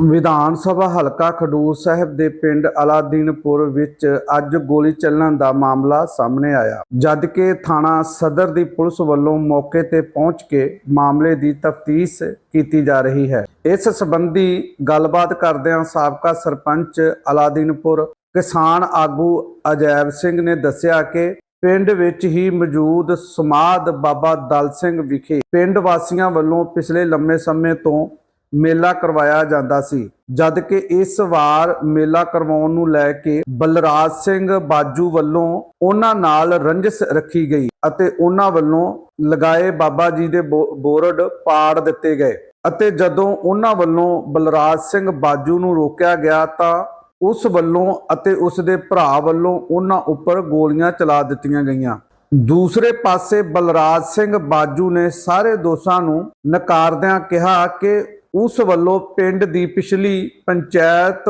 ਵਿਧਾਨ ਸਭਾ ਹਲਕਾ ਖਡੂਰ ਸਾਹਿਬ ਦੇ ਪਿੰਡ ਅਲਾਦੀਨਪੁਰ ਵਿੱਚ ਅੱਜ ਗੋਲੀ ਚੱਲਣ ਦਾ ਮਾਮਲਾ ਸਾਹਮਣੇ ਆਇਆ। ਜਦ ਥਾਣਾ ਸਦਰ ਦੀ ਪੁਲਿਸ ਵੱਲੋਂ ਮੌਕੇ ਤੇ ਪਹੁੰਚ ਕੇ ਮਾਮਲੇ ਦੀ ਤਫਤੀਸ਼ ਕੀਤੀ ਜਾ ਰਹੀ ਹੈ। ਇਸ ਸੰਬੰਧੀ ਗੱਲਬਾਤ ਕਰਦਿਆਂ ਸਾਬਕਾ ਸਰਪੰਚ ਅਲਾਦੀਨਪੁਰ ਕਿਸਾਨ ਆਗੂ ਅਜੈਬ ਸਿੰਘ ਨੇ ਦੱਸਿਆ ਕਿ ਪਿੰਡ ਵਿੱਚ ਹੀ ਮੌਜੂਦ ਸਮਾਦ ਬਾਬਾ ਦਲ ਸਿੰਘ ਵਿਖੇ ਪਿੰਡ ਵਾਸੀਆਂ ਵੱਲੋਂ ਪਿਛਲੇ ਲੰਮੇ ਸਮੇਂ ਤੋਂ ਮੇਲਾ ਕਰਵਾਇਆ ਜਾਂਦਾ ਸੀ। ਜਦ ਕਿ ਇਸ ਵਾਰ ਮੇਲਾ ਕਰਵਾਉਣ ਨੂੰ ਲੈ ਕੇ ਬਲਰਾਜ ਸਿੰਘ ਬਾਜੂ ਵੱਲੋਂ ਉਹਨਾਂ ਨਾਲ ਰੰਜਿਸ਼ ਰੱਖੀ ਗਈ ਅਤੇ ਉਹਨਾਂ ਵੱਲੋਂ ਲਗਾਏ ਬਾਬਾ ਜੀ ਦੇ ਬੋਰਡ ਪਾੜ ਦਿੱਤੇ ਗਏ ਅਤੇ ਜਦੋਂ ਉਹਨਾਂ ਵੱਲੋਂ ਬਲਰਾਜ ਸਿੰਘ ਬਾਜੂ ਨੂੰ ਰੋਕਿਆ ਗਿਆ ਤਾਂ ਉਸ ਵੱਲੋਂ ਅਤੇ ਉਸ ਦੇ ਭਰਾ ਵੱਲੋਂ ਉਹਨਾਂ ਉੱਪਰ ਗੋਲੀਆਂ ਚਲਾ ਦਿੱਤੀਆਂ ਗਈਆਂ। ਦੂਸਰੇ ਪਾਸੇ ਬਲਰਾਜ ਸਿੰਘ ਬਾਜੂ ਨੇ ਸਾਰੇ ਦੋਸ਼ਾਂ ਨੂੰ ਨਕਾਰਦਿਆਂ ਕਿਹਾ ਕਿ ਉਸ ਵੱਲੋਂ ਪਿੰਡ ਦੀ ਪਿਛਲੀ ਪੰਚਾਇਤ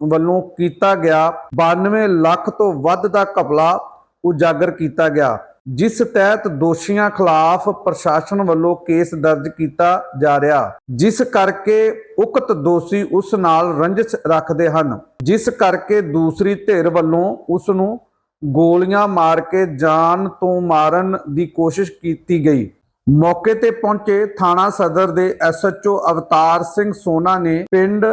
ਵੱਲੋਂ ਕੀਤਾ ਗਿਆ 92 ਲੱਖ ਤੋਂ ਵੱਧ ਦਾ ਘਪਲਾ ਉਜਾਗਰ ਕੀਤਾ ਗਿਆ, ਜਿਸ ਤਹਿਤ ਦੋਸ਼ੀਆਂ ਖਿਲਾਫ ਪ੍ਰਸ਼ਾਸਨ ਵੱਲੋਂ ਕੇਸ ਦਰਜ ਕੀਤਾ ਜਾ ਰਿਹਾ, ਜਿਸ ਕਰਕੇ ਉਕਤ ਦੋਸ਼ੀ ਉਸ ਨਾਲ ਰੰਜਿਸ਼ ਰੱਖਦੇ ਹਨ, ਜਿਸ ਕਰਕੇ ਦੂਸਰੀ ਧਿਰ ਵੱਲੋਂ ਉਸ ਨੂੰ ਗੋਲੀਆਂ ਮਾਰ ਕੇ ਜਾਨ ਤੋਂ ਮਾਰਨ ਦੀ ਕੋਸ਼ਿਸ਼ ਕੀਤੀ ਗਈ। ਮੌਕੇ ਤੇ ਪਹੁੰਚੇ ਥਾਣਾ ਸਦਰ ਦੇ ਐਸਐਚਓ ਅਵਤਾਰ ਸਿੰਘ ਸੋਨਾ ਨੇ ਪਿੰਡ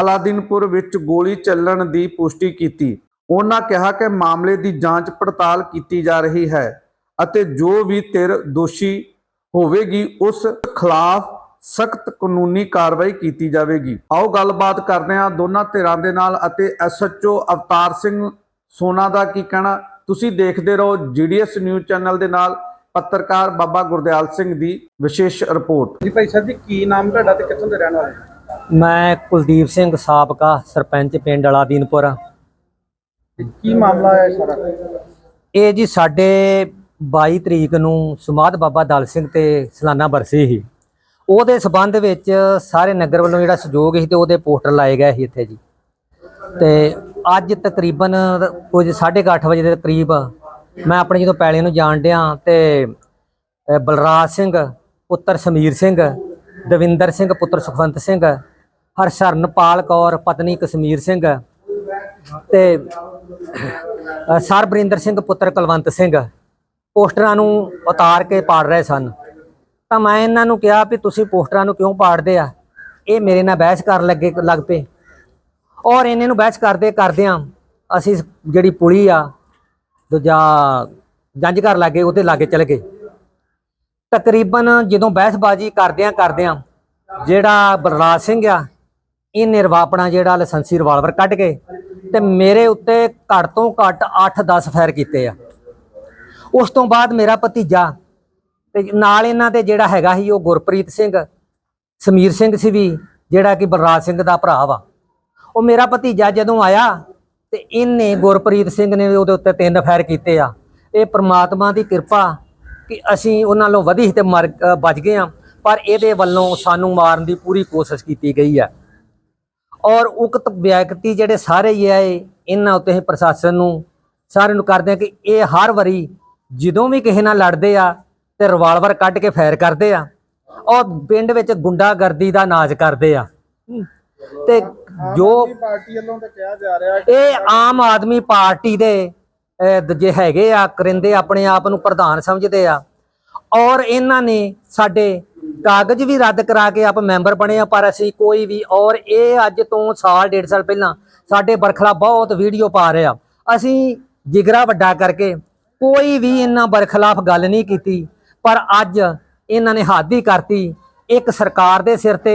ਅਲਾਦੀਨਪੁਰ ਵਿੱਚ ਗੋਲੀ ਚੱਲਣ ਦੀ ਪੁਸ਼ਟੀ ਕੀਤੀ। ਉਹਨਾਂ ਕਿਹਾ ਕਿ ਮਾਮਲੇ ਦੀ ਜਾਂਚ ਪੜਤਾਲ ਕੀਤੀ ਜਾ ਰਹੀ ਹੈ ਅਤੇ ਜੋ ਵੀ ਧਿਰ ਦੋਸ਼ੀ ਹੋਵੇਗੀ, ਉਸ ਖਿਲਾਫ ਸਖਤ ਕਾਨੂੰਨੀ ਕਾਰਵਾਈ ਕੀਤੀ ਜਾਵੇਗੀ। ਆਓ ਗੱਲਬਾਤ ਕਰਦੇ ਹਾਂ ਦੋਨਾਂ ਧਿਰਾਂ ਦੇ ਨਾਲ ਅਤੇ ਐਸਐਚਓ ਅਵਤਾਰ ਸਿੰਘ ਸੋਨਾ ਦਾ ਕੀ ਕਹਿਣਾ। ਤੁਸੀਂ ਦੇਖਦੇ ਰਹੋ ਜੀਡੀਐਸ ਨਿਊਜ਼ ਚੈਨਲ ਦੇ ਨਾਲ। ਪੱਤਰਕਾਰ ਬਾਬਾ ਗੁਰਦਿਆਲ ਸਿੰਘ ਦੀ ਵਿਸ਼ੇਸ਼ ਰਿਪੋਰਟ। ਜੀ ਭਾਈ ਸਾਹਿਬ ਜੀ ਕੀ ਨਾਮ ਤੁਹਾਡਾ ਤੇ ਕਿੱਥੋਂ ਦੇ ਰਹਿਣ ਵਾਲੇ ਮੈਂ ਕੁਲਦੀਪ ਸਿੰਘ ਸਾਬਕਾ ਸਰਪੰਚ ਪਿੰਡ ਅਲਾਦੀਨਪੁਰ ਤੇ ਕੀ ਮਾਮਲਾ ਹੈ ਸਾਰਾ? ਇਹ ਜੀ ਸਾਡੇ 22 ਤਰੀਕ ਨੂੰ ਸਮਾਧ ਬਾਬਾ ਦਲ ਸਿੰਘ ਤੇ ਸਾਲਾਨਾ ਬਰਸੀ ਸੀ। ਉਹਦੇ ਸਬੰਧ ਵਿੱਚ ਸਾਰੇ ਨਗਰ ਵੱਲੋਂ ਜਿਹੜਾ ਸਹਿਯੋਗ ਸੀ ਤੇ ਉਹਦੇ ਪੋਸਟਰ ਲਾਏ ਗਏ ਸੀ ਇੱਥੇ ਜੀ। ਤੇ ਅੱਜ ਤਕਰੀਬਨ ਕੁਝ 8:30 ਵਜੇ ਦੇ ਕਰੀਬ ਮੈਂ ਆਪਣੇ ਜਦੋਂ ਪੈਲੇ ਨੂੰ ਜਾਣ ਡਿਆ ਤੇ ਬਲਰਾਜ ਸਿੰਘ ਪੁੱਤਰ ਸਮੀਰ ਸਿੰਘ ਦਵਿੰਦਰ ਸਿੰਘ ਪੁੱਤਰ ਸੁਖਵੰਤ ਸਿੰਘ ਹਰਸ਼ਰਨਪਾਲ ਕੌਰ ਪਤਨੀ ਕਸ਼ਮੀਰ ਸਿੰਘ ਤੇ ਅ, ਸਰਬਰਿੰਦਰ ਸਿੰਘ ਪੁੱਤਰ ਕੁਲਵੰਤ ਸਿੰਘ ਪੋਸਟਰਾਂ ਨੂੰ ਉਤਾਰ ਕੇ ਪਾੜ ਰਹੇ ਸਨ। ਤਾਂ ਮੈਂ ਇਹਨਾਂ ਨੂੰ ਕਿਹਾ ਵੀ ਤੁਸੀਂ ਪੋਸਟਰਾਂ ਨੂੰ ਕਿਉਂ ਪਾੜਦੇ ਆ? ਇਹ ਮੇਰੇ ਨਾਲ ਬਹਿਸ ਕਰਨ ਲੱਗੇ ਲੱਗ ਪਏ। ਔਰ ਇਹਨਾਂ ਨੂੰ ਬਹਿਸ ਕਰਦੇ ਕਰਦਿਆਂ ਅਸੀਂ ਜਿਹੜੀ ਪੁਲੀ ਆ ਦੂਜਾ ਜੰਜ ਘਰ ਲਾਗੇ, ਉਹਦੇ ਲਾਗੇ ਚਲੇ ਗਏ। ਤਕਰੀਬਨ ਜਦੋਂ ਬਹਿਸਬਾਜ਼ੀ ਕਰਦਿਆਂ ਕਰਦਿਆਂ ਜਿਹੜਾ ਬਲਰਾਜ ਸਿੰਘ ਆ ਇਹ ਨਿਰਵਾ ਆਪਣਾ ਜਿਹੜਾ ਲਾਇਸੈਂਸੀ ਰਿਵਾਲਵਰ ਕੱਢ ਕੇ ਤੇ ਮੇਰੇ ਉੱਤੇ ਘੱਟ ਤੋਂ ਘੱਟ 8-10 ਫਾਇਰ ਕੀਤੇ ਆ। ਉਸ ਤੋਂ ਬਾਅਦ ਮੇਰਾ ਭਤੀਜਾ ਤੇ ਨਾਲ ਇਹਨਾਂ ਦੇ ਜਿਹੜਾ ਹੈਗਾ ਸੀ, ਉਹ ਗੁਰਪ੍ਰੀਤ ਸਿੰਘ, ਸਮੀਰ ਸਿੰਘ ਸੀ ਵੀ, ਜਿਹੜਾ ਕਿ ਬਲਰਾਜ ਸਿੰਘ ਦਾ ਭਰਾ ਵਾ। ਉਹ ਮੇਰਾ ਭਤੀਜਾ ਜਦੋਂ ਆਇਆ ਤੇ ਇਹਨੇ ਗੁਰਪ੍ਰੀਤ ਸਿੰਘ ਨੇ ਉਹਦੇ ਉੱਤੇ ਤਿੰਨ ਫਾਇਰ ਕੀਤੇ ਆ। ਇਹ ਪ੍ਰਮਾਤਮਾ ਦੀ ਕਿਰਪਾ ਕਿ ਅਸੀਂ ਉਹਨਾਂ ਨੂੰ ਵਧੀ ਤੇ ਮਰ ਬਚ ਗਏ ਆ ਪਰ ਇਹਦੇ ਵੱਲੋਂ ਸਾਨੂੰ ਮਾਰਨ ਦੀ ਪੂਰੀ ਕੋਸ਼ਿਸ਼ ਕੀਤੀ ਗਈ ਆ ਔਰ ਉਕਤ ਵਿਅਕਤੀ ਜਿਹੜੇ ਸਾਰੇ ਹੀ ਆ ਇਹਨਾਂ ਉੱਤੇ ਅਸੀਂ ਪ੍ਰਸ਼ਾਸਨ ਨੂੰ ਸਾਰਿਆਂ ਨੂੰ ਕਰਦੇ ਆ ਕਿ ਇਹ ਹਰ ਵਾਰੀ ਜਦੋਂ ਵੀ ਕਿਸੇ ਨਾਲ ਲੜਦੇ ਆ ਤੇ ਰਿਵਾਲਵਰ ਕੱਢ ਕੇ ਫਾਇਰ ਕਰਦੇ ਆ। ਔਰ ਪਿੰਡ ਵਿੱਚ ਗੁੰਡਾਗਰਦੀ ਦਾ ਨਾਚ ਕਰਦੇ ਆ। ਹਮ, ਤੇ ਜੋ ਪਾਰਟੀ ਵੱਲੋਂ ਤਾਂ ਕਿਹਾ ਜਾ ਰਿਹਾ ਇਹ ਆਮ ਆਦਮੀ ਪਾਰਟੀ ਦੇ ਦੂਜੇ ਹੈਗੇ ਆ ਕਰਿੰਦੇ ਆਪਣੇ ਆਪ ਨੂੰ ਪ੍ਰਧਾਨ ਸਮਝਦੇ ਆ। ਔਰ ਇਹਨਾਂ ਨੇ ਸਾਡੇ ਕਾਗਜ਼ ਵੀ ਰੱਦ ਕਰਾ ਕੇ ਆਪ ਮੈਂਬਰ ਬਣੇ ਆ ਪਰ ਅਸੀਂ ਕੋਈ ਵੀ ਔਰ ਇਹ ਅੱਜ ਤੋਂ ਸਾਲ ਡੇਢ ਸਾਲ ਪਹਿਲਾਂ ਸਾਡੇ ਬਰਖਲਾ ਬਹੁਤ ਵੀਡੀਓ ਪਾ ਰਹੇ ਆ। ਅਸੀਂ ਜਿਗਰਾ ਵੱਡਾ ਕਰਕੇ ਕੋਈ ਵੀ ਇਹਨਾਂ ਬਰਖਲਾਫ ਗੱਲ ਨਹੀਂ ਕੀਤੀ ਪਰ ਅੱਜ ਇਹਨਾਂ ਨੇ ਹੱਦ ਕਰਤੀ ਇੱਕ ਸਰਕਾਰ ਦੇ ਸਿਰ ਤੇ